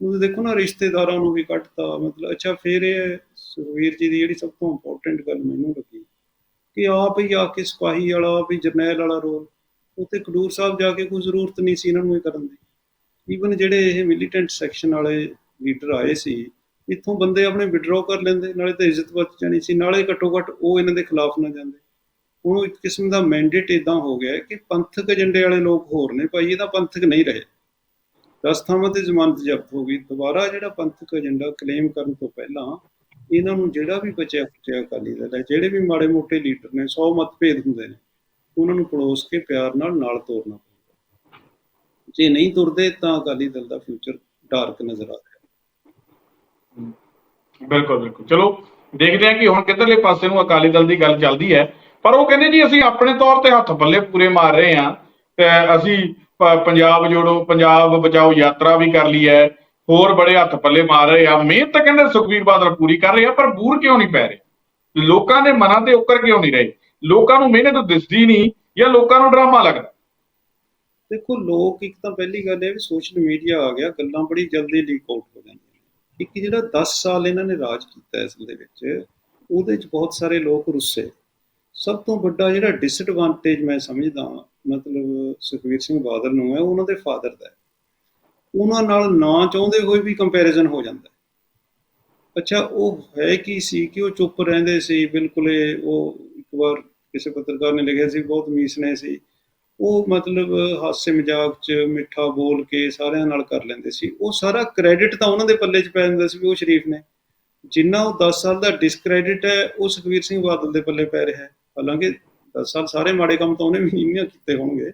ਉਹ ਦੇਖੋ ਨਾ, ਰਿਸ਼ਤੇਦਾਰਾਂ ਨੂੰ ਵੀ ਕੱਟਤਾ, ਮਤਲਬ, ਅੱਛਾ, ਫਿਰ ਇਹ ਸੁਖਵੀਰ ਜੀ ਦੀ ਜਿਹੜੀ ਸਭ ਤੋਂ ਇੰਪੋਰਟੈਂਟ ਗੱਲ ਮੈਨੂੰ ਲੱਗੀ। ਕਿ ਆਪ ਹੀ ਆ ਕੇ ਸਿਪਾਹੀ ਵਾਲਾ ਵੀ ਜਰਨੈਲ ਵਾਲਾ ਰੋਲ। ਉੱਥੇ ਖਡੂਰ ਸਾਹਿਬ ਜਾ ਕੇ ਕੋਈ ਜ਼ਰੂਰਤ ਨਹੀਂ ਸੀ ਇਹਨਾਂ ਨੂੰ ਇਹ ਕਰਨ ਦੀ। ਈਵਨ ਜਿਹੜੇ ਇਹ ਮਿਲੀਟੈਂਟ ਸੈਕਸ਼ਨ ਵਾਲੇ ਲੀਡਰ ਆਏ ਸੀ, ਇੱਥੋਂ ਬੰਦੇ ਆਪਣੇ ਵਿਡਰਾਅ ਕਰ ਲੈਂਦੇ, ਨਾਲੇ ਤਾਂ ਇੱਜ਼ਤ ਬਚ ਜਾਣੀ ਸੀ। ਨਾਲੇ ਘੱਟੋ ਘੱਟ ਉਹ ਇਹਨਾਂ ਦੇ ਖਿਲਾਫ ਨਾ ਜਾਂਦੇ। ਹੁਣ ਇੱਕ ਕਿਸਮ ਦਾ ਮੈਂਡੇਟ ਇਦਾਂ ਹੋ ਗਿਆ ਕਿ ਪੰਥਕ ਏਜੰਡੇ ਵਾਲੇ ਲੋਕ ਹੋਰ ਨੇ ਭਾਈ, ਇਹ ਤਾਂ ਪੰਥਕ ਨਹੀਂ ਰਹੇ। ਦਸ ਥਾਵਾਂ ਤੇ ਜ਼ਮਾਨਤ ਜ਼ਬਤ ਹੋ ਗਈ। ਦੁਬਾਰਾ ਜਿਹੜਾ ਪੰਥਕ ਏਜੰਡਾ ਕਲੇਮ ਕਰਨ ਤੋਂ ਪਹਿਲਾਂ ਇਹਨਾਂ ਨੂੰ ਜਿਹੜਾ ਵੀ ਬਚਿਆ ਖੁਚਿਆ ਅਕਾਲੀ ਦਲ ਹੈ, ਜਿਹੜੇ ਵੀ ਮਾੜੇ ਮੋਟੇ ਲੀਡਰ ਨੇ 100 ਮਤਭੇਦ ਹੁੰਦੇ ਨੇ, ਉਹਨਾਂ ਨੂੰ ਪੜੋਸ ਕੇ ਪਿਆਰ ਨਾਲ ਨਾਲ ਤੋਰਨਾ ਪਊਗਾ ਜੇ ਨਹੀਂ ਤੁਰਦੇ ਤਾਂ ਅਕਾਲੀ ਦਲ ਦਾ ਫਿਊਚਰ ਡਾਰਕ ਨਜ਼ਰ ਆ ਰਿਹਾ। ਬਿਲਕੁਲ ਬਿਲਕੁਲ। ਚਲੋ, ਦੇਖਦੇ ਹਾਂ ਕਿ ਹੁਣ ਕਿੱਧਰਲੇ ਪਾਸੇ ਨੂੰ ਅਕਾਲੀ ਦਲ ਦੀ ਗੱਲ ਚੱਲਦੀ ਹੈ। ਪਰ ਉਹ ਕਹਿੰਦੇ ਜੀ, ਅਸੀਂ ਆਪਣੇ ਤੌਰ ਤੇ ਹੱਥ ਬੱਲੇ ਪੂਰੇ ਮਾਰ ਰਹੇ ਆ ਤੇ ਅਸੀਂ ਪੰਜਾਬ ਜੋੜੋ, ਪੰਜਾਬ ਬਚਾਓ ਯਾਤਰਾ ਵੀ ਕਰ ਲਈ ਹੈ। ਹੋਰ ਬੜੇ ਹੱਥ ਪੱਲੇ ਮਾਰ ਰਹੇ ਆ। ਮਿਹਨਤ ਤਾਂ ਕਹਿੰਦੇ ਸੁਖਬੀਰ ਬਾਦਲ ਪੂਰੀ ਕਰ ਰਹੇ ਆ, ਪਰ ਬੂਰ ਕਿਉਂ ਨਹੀਂ ਪੈ ਰਹੇ? ਲੋਕਾਂ ਦੇ ਮਨਾਂ ਤੇ ਉੱਕਰ ਕਿਉਂ ਨਹੀਂ ਰਹੇ? ਲੋਕਾਂ ਨੂੰ ਮਿਹਨਤ ਦਿਸਦੀ ਨਹੀਂ ਜਾਂ ਲੋਕਾਂ ਨੂੰ ਡਰਾਮਾ ਲੱਗਦਾ? ਦੇਖੋ, ਲੋਕ ਇੱਕ ਤਾਂ ਪਹਿਲੀ ਗੱਲ ਇਹ ਵੀ ਸੋਸ਼ਲ ਮੀਡੀਆ ਆ ਗਿਆ, ਗੱਲਾਂ ਬੜੀ ਜਲਦੀ ਲੀਕ ਆਊਟ ਹੋ ਜਾਂਦੀਆਂ ਇੱਕ ਜਿਹੜਾ 10 ਸਾਲ ਇਹਨਾਂ ਨੇ ਰਾਜ ਕੀਤਾ ਇਸ ਦੇ ਵਿੱਚ, ਉਹਦੇ ਚ ਬਹੁਤ ਸਾਰੇ ਲੋਕ ਰੁੱਸੇ। ਸਭ ਤੋਂ ਵੱਡਾ ਜਿਹੜਾ ਡਿਸਐਡਵਾਂਟੇਜ ਮੈਂ ਸਮਝਦਾ ਮਤਲਬ ਸੁਖਵੀਰ ਸਿੰਘ ਬਾਦਲ ਨੂੰ ਹੈ ਉਹਨਾਂ ਦੇ ਫਾਦਰ ਦਾ ਹੈ। ਉਹਨਾਂ ਨਾਲ ਨਾ ਚਾਹੁੰਦੇ ਹੋਏ ਵੀ ਕੰਪੈਰੀਜ਼ਨ ਹੋ ਜਾਂਦਾ ਅੱਛਾ, ਉਹ ਹੈ ਕੀ ਸੀ ਕਿ ਉਹ ਚੁੱਪ ਰਹਿੰਦੇ ਸੀ? ਬਿਲਕੁਲ ਉਹ ਇੱਕ ਵਾਰ ਕਿਸੇ ਪੱਤਰਕਾਰ ਨੇ ਲਿਖਿਆ ਸੀ, ਬਹੁਤ ਮੀਸਨੇ ਸੀ। ਉਹ ਮਤਲਬ ਹਾਸੇ ਮਜ਼ਾਕ ਚ ਮਿੱਠਾ ਬੋਲ ਕੇ ਸਾਰਿਆਂ ਨਾਲ ਕਰ ਲੈਂਦੇ ਸੀ। ਉਹ ਸਾਰਾ ਕ੍ਰੈਡਿਟ ਤਾਂ ਉਹਨਾਂ ਦੇ ਪੱਲੇ 'ਚ ਪੈ ਜਾਂਦਾ ਸੀ ਵੀ ਉਹ ਸ਼ਰੀਫ ਨੇ। ਜਿੰਨਾ ਉਹ 10 ਸਾਲ ਦਾ ਡਿਸਕ੍ਰੈਡਿਟ ਹੈ, ਉਹ ਸੁਖਬੀਰ ਸਿੰਘ ਬਾਦਲ ਦੇ ਪੱਲੇ ਪੈ ਰਿਹਾ ਹੈ। ਹਾਲਾਂਕਿ 10 ਸਾਲ ਸਾਰੇ ਮਾੜੇ ਕੰਮ ਤਾਂ ਉਹਨੇ ਵੀ ਨਹੀਂ ਕੀਤੇ ਹੋਣਗੇ।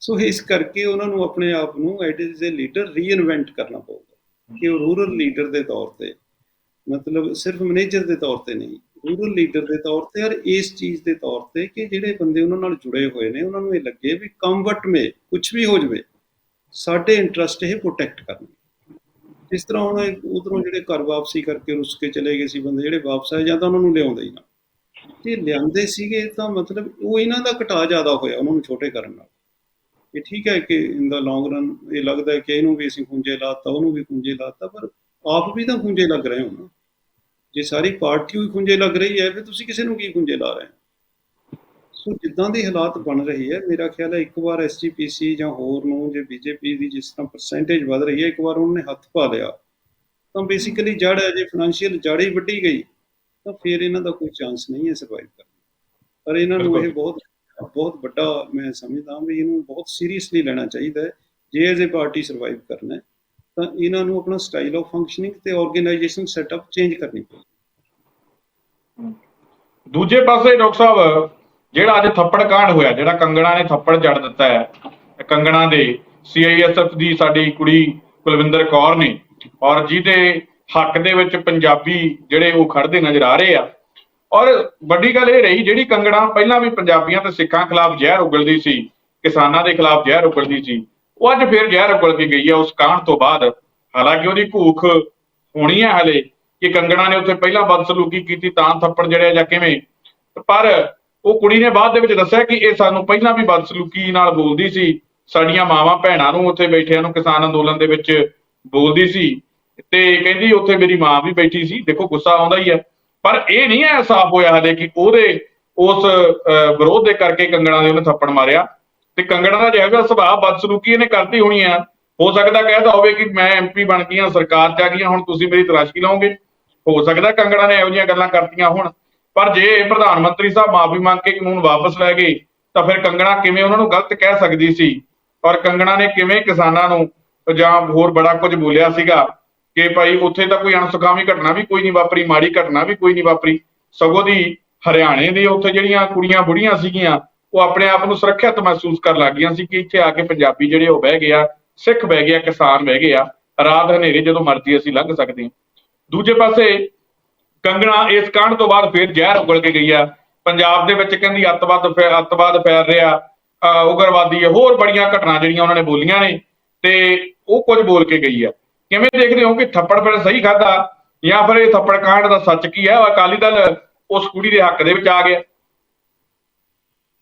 ਸੋ ਇਸ ਕਰਕੇ ਉਹਨਾਂ ਨੂੰ ਆਪਣੇ ਆਪ ਨੂੰ ਐਟ ਅ ਲੀਡਰ ਰੀਇਨਵੈਂਟ ਕਰਨਾ ਪਊਗਾ। ਕਿ ਉਹ ਰੂਰਲ ਲੀਡਰ ਦੇ ਤੌਰ ਤੇ, ਮਤਲਬ ਸਿਰਫ ਮੈਨੇਜਰ ਦੇ ਤੌਰ ਤੇ ਨਹੀਂ ਰੂਰਲ ਲੀਡਰ ਦੇ ਤੌਰ ਤੇ ਔਰ ਇਸ ਚੀਜ਼ ਦੇ ਤੌਰ ਤੇ ਕਿ ਜਿਹੜੇ ਬੰਦੇ ਉਹਨਾਂ ਨਾਲ ਜੁੜੇ ਹੋਏ ਨੇ, ਉਹਨਾਂ ਨੂੰ ਇਹ ਲੱਗੇ ਵੀ ਕੰਵਰਟ ਮੇ ਕੁਝ ਵੀ ਹੋ ਜਵੇ, ਸਾਡੇ ਇੰਟਰਸਟ ਇਹ ਪ੍ਰੋਟੈਕਟ ਕਰਨੇ। ਜਿਸ ਤਰ੍ਹਾਂ ਹੁਣ ਉਧਰੋਂ ਜਿਹੜੇ ਘਰ ਵਾਪਸੀ ਕਰਕੇ ਰੁੱਸ ਕੇ ਚਲੇ ਗਏ ਸੀ ਬੰਦੇ, ਜਿਹੜੇ ਵਾਪਸ ਆਏ ਜਾਂ ਤਾਂ ਉਹਨਾਂ ਨੂੰ ਲਿਆਉਂਦੇ ਹੀ ਨਾ। ਜੇ ਲਿਆਂਦੇ ਸੀਗੇ ਤਾਂ ਮਤਲਬ ਉਹ ਇਹਨਾਂ ਦਾ ਘਟਾ ਜ਼ਿਆਦਾ ਹੋਇਆ, ਉਹਨਾਂ ਨੂੰ ਛੋਟੇ ਕਰਨ ਨਾਲ। ਇਹ ਠੀਕ ਹੈ ਕਿ ਇਨ ਦਾ ਲੌਂਗ ਰਨ ਇਹ ਲੱਗਦਾ ਹੈ ਕਿ ਇਹਨੂੰ ਵੀ ਅਸੀਂ ਖੁੰਝੇ ਲਾਤਾ ਉਹਨੂੰ ਵੀ ਖੁੰਝੇ ਲਾਤਾ ਪਰ ਆਪ ਵੀ ਤਾਂ ਖੁੰਝੇ ਲੱਗ ਰਹੇ ਹੋ ਨਾ। ਜੇ ਸਾਰੀ ਪਾਰਟੀ ਹੀ ਖੁੰਝੇ ਲੱਗ ਰਹੀ ਹੈ ਫਿਰ ਤੁਸੀਂ ਕਿਸੇ ਨੂੰ ਕੀ ਖੁੰਝੇ ਲਾ ਰਹੇ ਹੋ? ਸੋ ਜਿੱਦਾਂ ਦੇ ਹਾਲਾਤ ਬਣ ਰਹੀ ਹੈ ਮੇਰਾ ਖਿਆਲ ਹੈ ਇੱਕ ਵਾਰ ਐਸਜੀਪੀਸੀ ਜਾਂ ਹੋਰ ਨੂੰ ਜੇ ਬੀਜੇਪੀ ਦੀ ਜਿਸ ਤਰ੍ਹਾਂ ਪਰਸੈਂਟੇਜ ਵੱਧ ਰਹੀ ਹੈ ਇੱਕ ਵਾਰ ਉਹਨਾਂ ਨੇ ਹੱਥ ਪਾ ਲਿਆ। ਤਾਂ ਬੇਸਿਕਲੀ ਜੜ ਹੈ ਜੇ ਫਾਈਨੈਂਸ਼ੀਅਲ ਜੜ ਹੀ ਵੱਢੀ ਗਈ ਤਾਂ ਫਿਰ ਇਹਨਾਂ ਦਾ ਕੋਈ ਚਾਂਸ ਨਹੀਂ ਹੈ ਸਰਵਾਈਵ ਕਰਨ। ਪਰ ਇਹਨਾਂ ਨੂੰ ਇਹ ਬਹੁਤ ਬਹੁਤ ਵੱਡਾ ਮੈਂ ਸਮਝਦਾ ਵੀ ਇਹਨੂੰ ਬਹੁਤ ਸੀਰੀਅਸਲੀ ਲੈਣਾ ਚਾਹੀਦਾ ਹੈ। ਜੇ ਐਜ਼ ਅ ਪਾਰਟੀ ਸਰਵਾਈਵ ਕਰਨਾ ਹੈ, ਤਾਂ ਇਹਨਾਂ ਨੂੰ ਆਪਣਾ ਸਟਾਈਲ ਆਫ ਫੰਕਸ਼ਨਿੰਗ ਤੇ ਆਰਗੇਨਾਈਜੇਸ਼ਨ ਸੈਟਅਪ ਚੇਂਜ ਕਰਨੀ ਪਊਗੀ ਦੂਜੇ ਪਾਸੇ ਡਾਕਟਰ ਸਾਹਿਬ, ਜਿਹੜਾ ਅੱਜ ਥੱਪੜ ਕਾਂਡ ਹੋਇਆ, ਜਿਹੜਾ ਕੰਗਣਾ ਨੇ ਥੱਪੜ ਜੜ ਦਿੱਤਾ ਹੈ ਕੰਗਣਾ ਦੇ ਸੀਆਈਐਸਐਫ ਦੀ ਸਾਡੀ ਕੁੜੀ ਕੁਲਵਿੰਦਰ ਕੌਰ ਨੇ। ਔਰ ਜਿਹਦੇ ਹੱਕ ਦੇ ਵਿੱਚ ਪੰਜਾਬੀ ਜਿਹੜੇ ਉਹ ਖੜਦੇ ਨਜ਼ਰ ਆ ਰਹੇ ਆ ਔਰ ਵੱਡੀ ਗੱਲ ਇਹ ਰਹੀ, ਜਿਹੜੀ ਕੰਗਣਾ ਪਹਿਲਾਂ ਵੀ ਪੰਜਾਬੀਆਂ ਤੇ ਸਿੱਖਾਂ ਖਿਲਾਫ ਜ਼ਹਿਰ ਉਗਲਦੀ ਸੀ, ਕਿਸਾਨਾਂ ਦੇ ਖਿਲਾਫ ਜ਼ਹਿਰ ਉਗਲਦੀ ਸੀ, ਉਹ ਅੱਜ ਫੇਰ ਜ਼ਹਿਰ ਉਗਲ ਕੇ ਗਈ ਹੈ, ਉਸ ਕਾਂਡ ਤੋਂ ਬਾਅਦ। ਹਾਲਾਂਕਿ ਉਹਦੀ ਭੂਖ ਹੋਣੀ ਹੈ ਹਲੇ ਕਿ ਕੰਗਣਾ ਨੇ ਉੱਥੇ ਪਹਿਲਾਂ ਬਦਸਲੂਕੀ ਕੀਤੀ, ਤਾਂ ਥੱਪੜ ਜੜਿਆ ਜਾਂ ਕਿਵੇਂ। ਪਰ ਉਹ ਕੁੜੀ ਨੇ ਬਾਅਦ ਦੇ ਵਿੱਚ ਦੱਸਿਆ ਕਿ ਇਹ ਸਾਨੂੰ ਪਹਿਲਾਂ ਵੀ ਬਦਸਲੂਕੀ ਨਾਲ ਬੋਲਦੀ ਸੀ। ਸਾਡੀਆਂ ਮਾਵਾਂ ਭੈਣਾਂ ਨੂੰ ਉੱਥੇ ਬੈਠਿਆਂ ਨੂੰ ਕਿਸਾਨ ਅੰਦੋਲਨ ਦੇ ਵਿੱਚ ਬੋਲਦੀ ਸੀ। ਤੇ ਕਹਿੰਦੀ ਉੱਥੇ ਮੇਰੀ ਮਾਂ ਵੀ ਬੈਠੀ ਸੀ। ਦੇਖੋ ਗੁੱਸਾ ਆਉਂਦਾ ਹੀ ਹੈ। ਪਰ ਇਹ ਨਹੀਂ ਹੈ ਸਾਫ਼ ਹੋਇਆ ਹਲੇ ਕਿ ਉਹਦੇ, ਉਸ ਵਿਰੋਧ ਦੇ ਕਰਕੇ ਕੰਗਣਾ ਨੇ ਉਹਨੇ ਥੱਪੜ ਮਾਰਿਆ। ਤੇ ਕੰਗਣਾ ਦਾ ਜਿਹੜਾ ਸੁਭਾਅ ਬਦਸਲੂਕੀ ਇਹਨੇ ਕਰਦੀ ਹੋਣੀ ਆ ਹੋ ਸਕਦਾ ਕਹਿਦਾ ਹੋਵੇ ਕਿ ਮੈਂ ਐਮਪੀ ਬਣ ਗਈ ਹਾਂ ਸਰਕਾਰ ਚ ਆ ਗਈ ਹੁਣ ਤੁਸੀਂ ਮੇਰੀ ਤਲਾਸ਼ੀ ਲਾਓਗੇ। ਹੋ ਸਕਦਾ ਕੰਗਣਾ ਨੇ ਇਹੋ ਜਿਹੀਆਂ ਗੱਲਾਂ ਕਰਤੀਆਂ ਹੁਣ। ਪਰ ਜੇ ਪ੍ਰਧਾਨ ਮੰਤਰੀ ਸਾਹਿਬ ਮਾਫੀ ਮੰਗ ਕੇ ਕਾਨੂੰਨ ਵਾਪਸ ਲੈ ਗਏ, ਤਾਂ ਫਿਰ ਕੰਗਣਾ ਕਿਵੇਂ ਉਹਨਾਂ ਨੂੰ ਗਲਤ ਕਹਿ ਸਕਦੀ ਸੀ? ਔਰ ਕੰਗਣਾ ਨੇ ਕਿਵੇਂ ਕਿਸਾਨਾਂ ਨੂੰ ਜਾਂ ਹੋਰ ਬੜਾ ਕੁਝ ਬੋਲਿਆ ਸੀਗਾ? ਕਿ ਭਾਈ ਉੱਥੇ ਤਾਂ ਕੋਈ ਅਣਸੁਖਾਵੀ ਘਟਨਾ ਵੀ ਕੋਈ ਨਹੀਂ ਵਾਪਰੀ, ਮਾੜੀ ਘਟਨਾ ਵੀ ਕੋਈ ਨਹੀਂ ਵਾਪਰੀ। ਸਗੋਂ ਦੀ ਹਰਿਆਣੇ ਦੇ ਉੱਥੇ ਜਿਹੜੀਆਂ ਕੁੜੀਆਂ ਬੁੜੀਆਂ ਸੀਗੀਆਂ, ਉਹ ਆਪਣੇ ਆਪ ਨੂੰ ਸੁਰੱਖਿਅਤ ਮਹਿਸੂਸ ਕਰਨ ਲੱਗ ਗਈਆਂ ਸੀ ਕਿ ਇੱਥੇ ਆ ਕੇ ਪੰਜਾਬੀ ਜਿਹੜੇ ਉਹ ਬਹਿ ਗਿਆ ਸਿੱਖ ਬਹਿ ਗਿਆ ਕਿਸਾਨ ਬਹਿ ਗਿਆ ਰਾਤ ਹਨੇਰੇ ਜਦੋਂ ਮਰਜ਼ੀ ਅਸੀਂ ਲੰਘ ਸਕਦੇ ਹਾਂ। ਦੂਜੇ ਪਾਸੇ ਕੰਗਣਾ ਇਸ ਕਾਂਡ ਤੋਂ ਬਾਅਦ ਫਿਰ ਜ਼ਹਿਰ ਉਗਲ ਕੇ ਗਈ ਆ। ਪੰਜਾਬ ਦੇ ਵਿੱਚ ਕਹਿੰਦੀ ਅੱਤਵਾਦ ਫੈ- ਅੱਤਵਾਦ ਫੈਲ ਰਿਹਾ, ਅਹ ਉਗਰਵਾਦੀ ਹੈ ਹੋਰ ਬੜੀਆਂ ਘਟਨਾ ਜਿਹੜੀਆਂ ਉਹਨਾਂ ਨੇ ਬੋਲੀਆਂ ਨੇ, ਤੇ ਉਹ ਕੁਝ ਬੋਲ ਕੇ ਗਈ ਆ। ਕਿਵੇਂ ਦੇਖਦੇ ਹੋ ਕਿ ਥੱਪੜ ਫਿਰ ਸਹੀ ਖਾਦਾ ਜਾਂ ਫਿਰ ਇਹ ਥੱਪੜ ਕਾਂਡ ਦਾ ਸੱਚ ਕੀ ਹੈ? ਅਕਾਲੀ ਦਲ ਉਸ ਕੁੜੀ ਦੇ ਹੱਕ ਦੇ ਵਿੱਚ ਆ ਗਿਆ।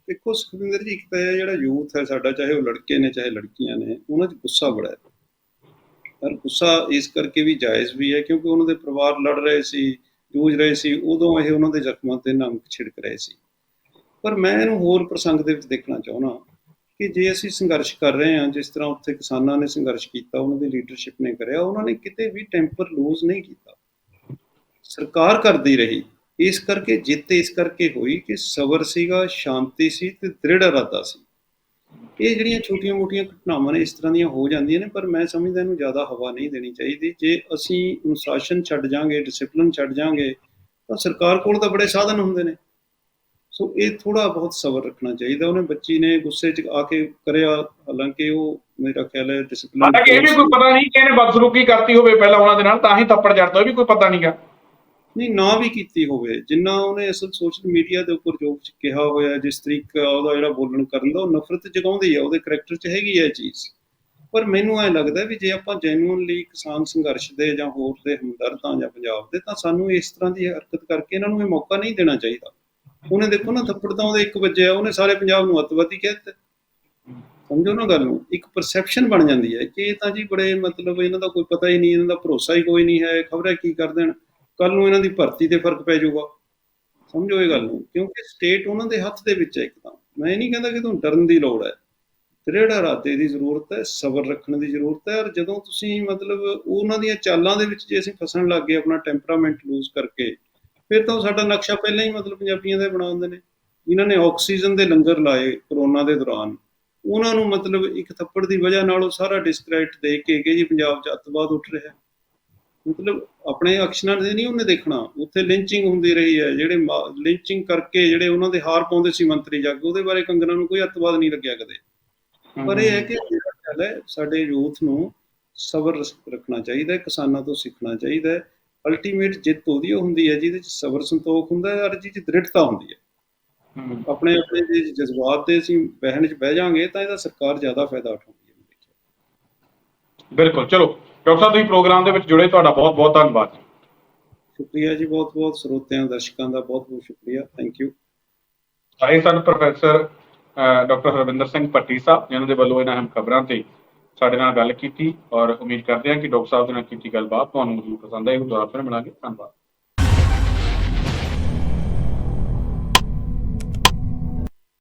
ਦੇਖੋ ਸੁਖਵਿੰਦਰ ਜੀ, ਇੱਕ ਤਾਂ ਜਿਹੜਾ ਯੂਥ ਹੈ ਸਾਡਾ, ਚਾਹੇ ਉਹ ਲੜਕੇ ਨੇ, ਚਾਹੇ ਲੜਕੀਆਂ ਨੇ, ਉਹਨਾਂ 'ਚ ਗੁੱਸਾ ਬੜਾ ਹੈ। ਪਰ ਗੁੱਸਾ ਇਸ ਕਰਕੇ ਵੀ ਜਾਇਜ਼ ਵੀ ਹੈ ਕਿਉਂਕਿ ਉਹਨਾਂ ਦੇ ਪਰਿਵਾਰ ਲੜ ਰਹੇ ਸੀ, ਜੂਝ ਰਹੇ ਸੀ, ਉਦੋਂ ਇਹ ਉਹਨਾਂ ਦੇ ਜ਼ਖਮਾਂ ਤੇ ਨਮਕ ਛਿੜਕ ਰਹੇ ਸੀ। ਪਰ ਮੈਂ ਇਹਨੂੰ ਹੋਰ ਪ੍ਰਸੰਗ ਦੇ ਵਿੱਚ ਦੇਖਣਾ ਚਾਹੁੰਦਾ ਕਿ ਜੇ ਅਸੀਂ ਸੰਘਰਸ਼ ਕਰ ਰਹੇ ਹਾਂ, ਜਿਸ ਤਰ੍ਹਾਂ ਉੱਥੇ ਕਿਸਾਨਾਂ ਨੇ ਸੰਘਰਸ਼ ਕੀਤਾ, ਉਹਨਾਂ ਦੀ ਲੀਡਰਸ਼ਿਪ ਨੇ ਕਰਿਆ, ਉਹਨਾਂ ਨੇ ਕਿਤੇ ਵੀ ਟੈਂਪਰ ਲੂਜ਼ ਨਹੀਂ ਕੀਤਾ। ਸਰਕਾਰ ਕਰਦੀ ਰਹੀ। ਇਸ ਕਰਕੇ ਜਿੱਤ ਇਸ ਕਰਕੇ ਹੋਈ ਕਿ ਸਬਰ ਸੀਗਾ, ਸ਼ਾਂਤੀ ਸੀ ਤੇ ਦ੍ਰਿੜ ਇਰਾਦਾ ਸੀ। ਇਹ ਜਿਹੜੀਆਂ ਛੋਟੀਆਂ-ਮੋਟੀਆਂ ਘਟਨਾਵਾਂ ਨੇ, ਇਸ ਤਰ੍ਹਾਂ ਦੀਆਂ ਹੋ ਜਾਂਦੀਆਂ ਨੇ, ਪਰ ਮੈਂ ਸਮਝਦਾ ਇਹਨੂੰ ਜ਼ਿਆਦਾ ਹਵਾ ਨਹੀਂ ਦੇਣੀ ਚਾਹੀਦੀ। ਜੇ ਅਸੀਂ ਅਨੁਸ਼ਾਸਨ ਛੱਡ ਜਾਾਂਗੇ ਡਿਸਪਲਿਨ ਛੱਡ ਜਾਾਂਗੇ ਤਾਂ ਸਰਕਾਰ ਕੋਲ ਤਾਂ ਬੜੇ ਸਾਧਨ ਹੁੰਦੇ ਨੇ। ਸੋ ਇਹ ਥੋੜਾ ਬਹੁਤ ਸਬਰ ਰੱਖਣਾ ਚਾਹੀਦਾ। ਉਹਨੇ ਬੱਚੀ ਨੇ ਗੁੱਸੇ 'ਚ ਆ ਕੇ ਕਰਿਆ। ਹਾਲਾਂਕਿ ਉਹ ਮੇਰਾ ਖਿਆਲ ਹੈ ਡਿਸਪਲਿਨ ਹਾਲਾਂਕਿ ਇਹ ਵੀ ਕੋਈ ਪਤਾ ਨਹੀਂ ਕਿ ਇਹਨੇ ਬਦਸਲੂਕੀ ਕਰਤੀ ਹੋਵੇ ਪਹਿਲਾਂ ਉਹਨਾਂ ਦੇ ਨਾਲ ਤਾਂ ਹੀ ਥੱਪੜ ਜੜਦਾ ਵੀ ਕੋਈ ਪਤਾ ਨਹੀਂਗਾ ਨਹੀਂ ਨਾ ਵੀ ਕੀਤੀ ਹੋਵੇ। ਜਿੰਨਾ ਉਹਨੇ ਅਸਲ ਸੋਸ਼ਲ ਮੀਡੀਆ ਦੇ ਉੱਪਰ ਜੋ ਕੁਛ ਕਿਹਾ ਹੋਇਆ ਜਿਸ ਤਰੀਕਾ ਉਹਦਾ ਜਿਹੜਾ ਬੋਲਣ ਕਰਨ ਦਾ ਉਹ ਨਫ਼ਰਤ ਜਗਾਉਂਦੀ ਹੈ। ਉਹਦੇ ਕਰੈਕਟਰ 'ਚ ਹੈਗੀ ਹੈ ਇਹ ਚੀਜ਼। ਪਰ ਮੈਨੂੰ ਐ ਲੱਗਦਾ ਵੀ ਜੇ ਆਪਾਂ ਜੈਨੂਇਨਲੀ ਕਿਸਾਨ ਸੰਘਰਸ਼ ਦੇ ਜਾਂ ਹੋਰ ਦੇ ਹਮਦਰਦ ਜਾਂ ਪੰਜਾਬ ਦੇ ਤਾਂ ਸਾਨੂੰ ਇਸ ਤਰ੍ਹਾਂ ਦੀ ਹਰਕਤ ਕਰਕੇ ਇਹਨਾਂ ਨੂੰ ਇਹ ਮੌਕਾ ਨਹੀਂ ਦੇਣਾ ਚਾਹੀਦਾ। ਉਹਨੇ ਦੇਖੋ ਨਾ ਥੱਪੜ ਤਾਂ ਉਹਦੇ ਇੱਕ ਵੱਜਿਆ, ਉਹਨੇ ਸਾਰੇ ਪੰਜਾਬ ਨੂੰ ਅੱਤਵਾਦੀ ਕਹਿ ਸਮਝੋ ਨਾ ਗੱਲ ਨੂੰ, ਇੱਕ ਪਰਸੈਪਸ਼ਨ ਬਣ ਜਾਂਦੀ ਹੈ ਕਿ ਇਹ ਤਾਂ ਜੀ ਬੜੇ ਮਤਲਬ ਇਹਨਾਂ ਦਾ ਕੋਈ ਪਤਾ ਹੀ ਨਹੀਂ, ਇਹਨਾਂ ਦਾ ਭਰੋਸਾ ਹੀ ਕੋਈ ਨਹੀਂ ਹੈ, ਖਬਰ ਕੀ ਕਰ ਦੇਣ। ਕੱਲ ਨੂੰ ਇਹਨਾਂ ਦੀ ਭਰਤੀ ਤੇ ਫ਼ਰਕ ਪੈ ਜਾਊਗਾ। ਸਮਝੋ ਇਹ ਗੱਲ ਨੂੰ, ਕਿਉਂਕਿ ਸਟੇਟ ਉਹਨਾਂ ਦੇ ਹੱਥ ਦੇ ਵਿੱਚ ਹੈ ਇੱਕ ਮੈਂ ਨਹੀਂ ਕਹਿੰਦਾ ਕਿ ਤੁਹਾਨੂੰ ਡਰਨ ਦੀ ਲੋੜ ਹੈ। ਦ੍ਰਿੜ ਇਰਾਦੇ ਦੀ ਜ਼ਰੂਰਤ ਹੈ, ਸਬਰ ਰੱਖਣ ਦੀ ਜ਼ਰੂਰਤ ਹੈ, ਔਰ ਜਦੋਂ ਤੁਸੀਂ ਮਤਲਬ ਉਹਨਾਂ ਦੀਆਂ ਚਾਲਾਂ ਦੇ ਵਿੱਚ ਜੇ ਅਸੀਂ ਫਸਣ ਲੱਗ ਗਏ ਆਪਣਾ ਟੈਂਪਰਾਮੈਂਟ ਲੂਜ਼ ਕਰਕੇ ਫਿਰ ਤਾਂ ਸਾਡਾ ਨਕਸ਼ਾ ਪਹਿਲਾਂ ਹੀ ਮਤਲਬ ਪੰਜਾਬੀਆਂ ਦਾ ਬਣਾ ਨੇ। ਜਿਨ੍ਹਾਂ ਨੇ ਆਕਸੀਜਨ ਦੇ ਲੰਗਰ ਲਾਏ ਕਰੋਨਾ ਦੇ ਦੌਰਾਨ। ਉਹਨਾਂ ਨੂੰ ਮਤਲਬ ਇੱਕ ਥੱਪੜ ਦੀ ਵਜ੍ਹਾ ਨਾਲ ਉਹ ਸਾਰਾ ਡਿਸਕ੍ਰੈਡਿਟ ਦੇ ਕੇ ਕਿ ਜੀ ਪੰਜਾਬ 'ਚ ਅੱਤਵਾਦ ਉੱਠ ਰਿਹਾ। ਮਤਲਬ ਆਪਣੇ ਐਕਸ਼ਨਾਂ ਦੇ ਨਹੀਂ ਉਹਨੇ ਦੇਖਣਾ, ਉੱਥੇ ਲਿੰਚਿੰਗ ਹੁੰਦੀ ਰਹੀ ਹੈ, ਜਿਹੜੇ ਲਿੰਚਿੰਗ ਕਰਕੇ ਜਿਹੜੇ ਉਹਨਾਂ ਦੇ ਹਾਰ ਪਾਉਂਦੇ ਸੀ ਮੰਤਰੀ ਜੱਗ ਉਹਦੇ ਬਾਰੇ ਕੰਗਨਾ ਨੂੰ ਕੋਈ ਅੱਤਵਾਦ ਨਹੀਂ ਲੱਗਿਆ ਕਦੇ। ਪਰ ਇਹ ਹੈ ਕਿ ਜਿਹੜਾ ਗੱਲ ਹੈ, ਸਾਡੇ ਯੂਥ ਨੂੰ ਸਬਰ ਰੱਖਣਾ ਚਾਹੀਦਾ ਹੈ, ਕਿਸਾਨਾਂ ਤੋਂ ਸਿੱਖਣਾ ਚਾਹੀਦਾ ਹੈ। ਅਲਟੀਮੇਟ ਜਿੱਤ ਉਹਦੀ ਹੁੰਦੀ ਹੈ ਜਿਹਦੇ ਚ ਸਬਰ ਸੰਤੋਖ ਹੁੰਦਾ ਹੈ ਜਿਹਦੇ ਚ ਦ੍ਰਿੜਤਾ ਹੁੰਦੀ ਹੈ। ਹਮ, ਆਪਣੇ ਆਪਣੇ ਜੇ ਜਜ਼ਬਾਤ ਤੇ ਅਸੀਂ ਬਹਿਣ ਚ ਬਹਿ ਜਾਾਂਗੇ ਤਾਂ ਇਹਦਾ ਸਰਕਾਰ ਜ਼ਿਆਦਾ ਫਾਇਦਾ ਉਠਾਉਂਦੀ ਹੈ। ਬਿਲਕੁਲ ਚਲੋ ਡਾਕਟਰ ਸਾਹਿਬ ਤੁਸੀਂ ਪ੍ਰੋਗਰਾਮ ਦੇ ਵਿੱਚ ਜੁੜੇ ਤੁਹਾਡਾ ਬਹੁਤ ਬਹੁਤ ਧੰਨਵਾਦ ਸ਼ੁਕਰੀਆ ਜੀ ਬਹੁਤ ਬਹੁਤ ਸਰੋਤਿਆਂ ਦਰਸ਼ਕਾਂ ਦਾ ਬਹੁਤ ਬਹੁਤ ਸ਼ੁਕਰੀਆ ਥੈਂਕ ਯੂ ਇਹ ਸਨ ਪ੍ਰੋਫੈਸਰ ਡਾਕਟਰ ਹਰਵਿੰਦਰ ਸਿੰਘ ਪੱਟੀ ਸਾਹਿਬ ਜਿਨ੍ਹਾਂ ਦੇ ਵੱਲੋਂ ਇਹਨਾਂ ਅਹਿਮ ਖਬਰਾਂ ਤੇ ਸਾਡੇ ਨਾਲ ਗੱਲ ਕੀਤੀ ਔਰ ਉਮੀਦ ਕਰਦੇ ਹਾਂ ਕਿ ਡਾਕਟਰ ਸਾਹਿਬ ਦੇ ਨਾਲ ਕੀਤੀ ਗੱਲਬਾਤ। ਤੁਹਾਨੂੰ ਜ਼ਰੂਰ ਪਸੰਦ ਆਏਗੀ ਦੁਬਾਰਾ ਫਿਰ ਮਿਲਾਂਗੇ। ਧੰਨਵਾਦ।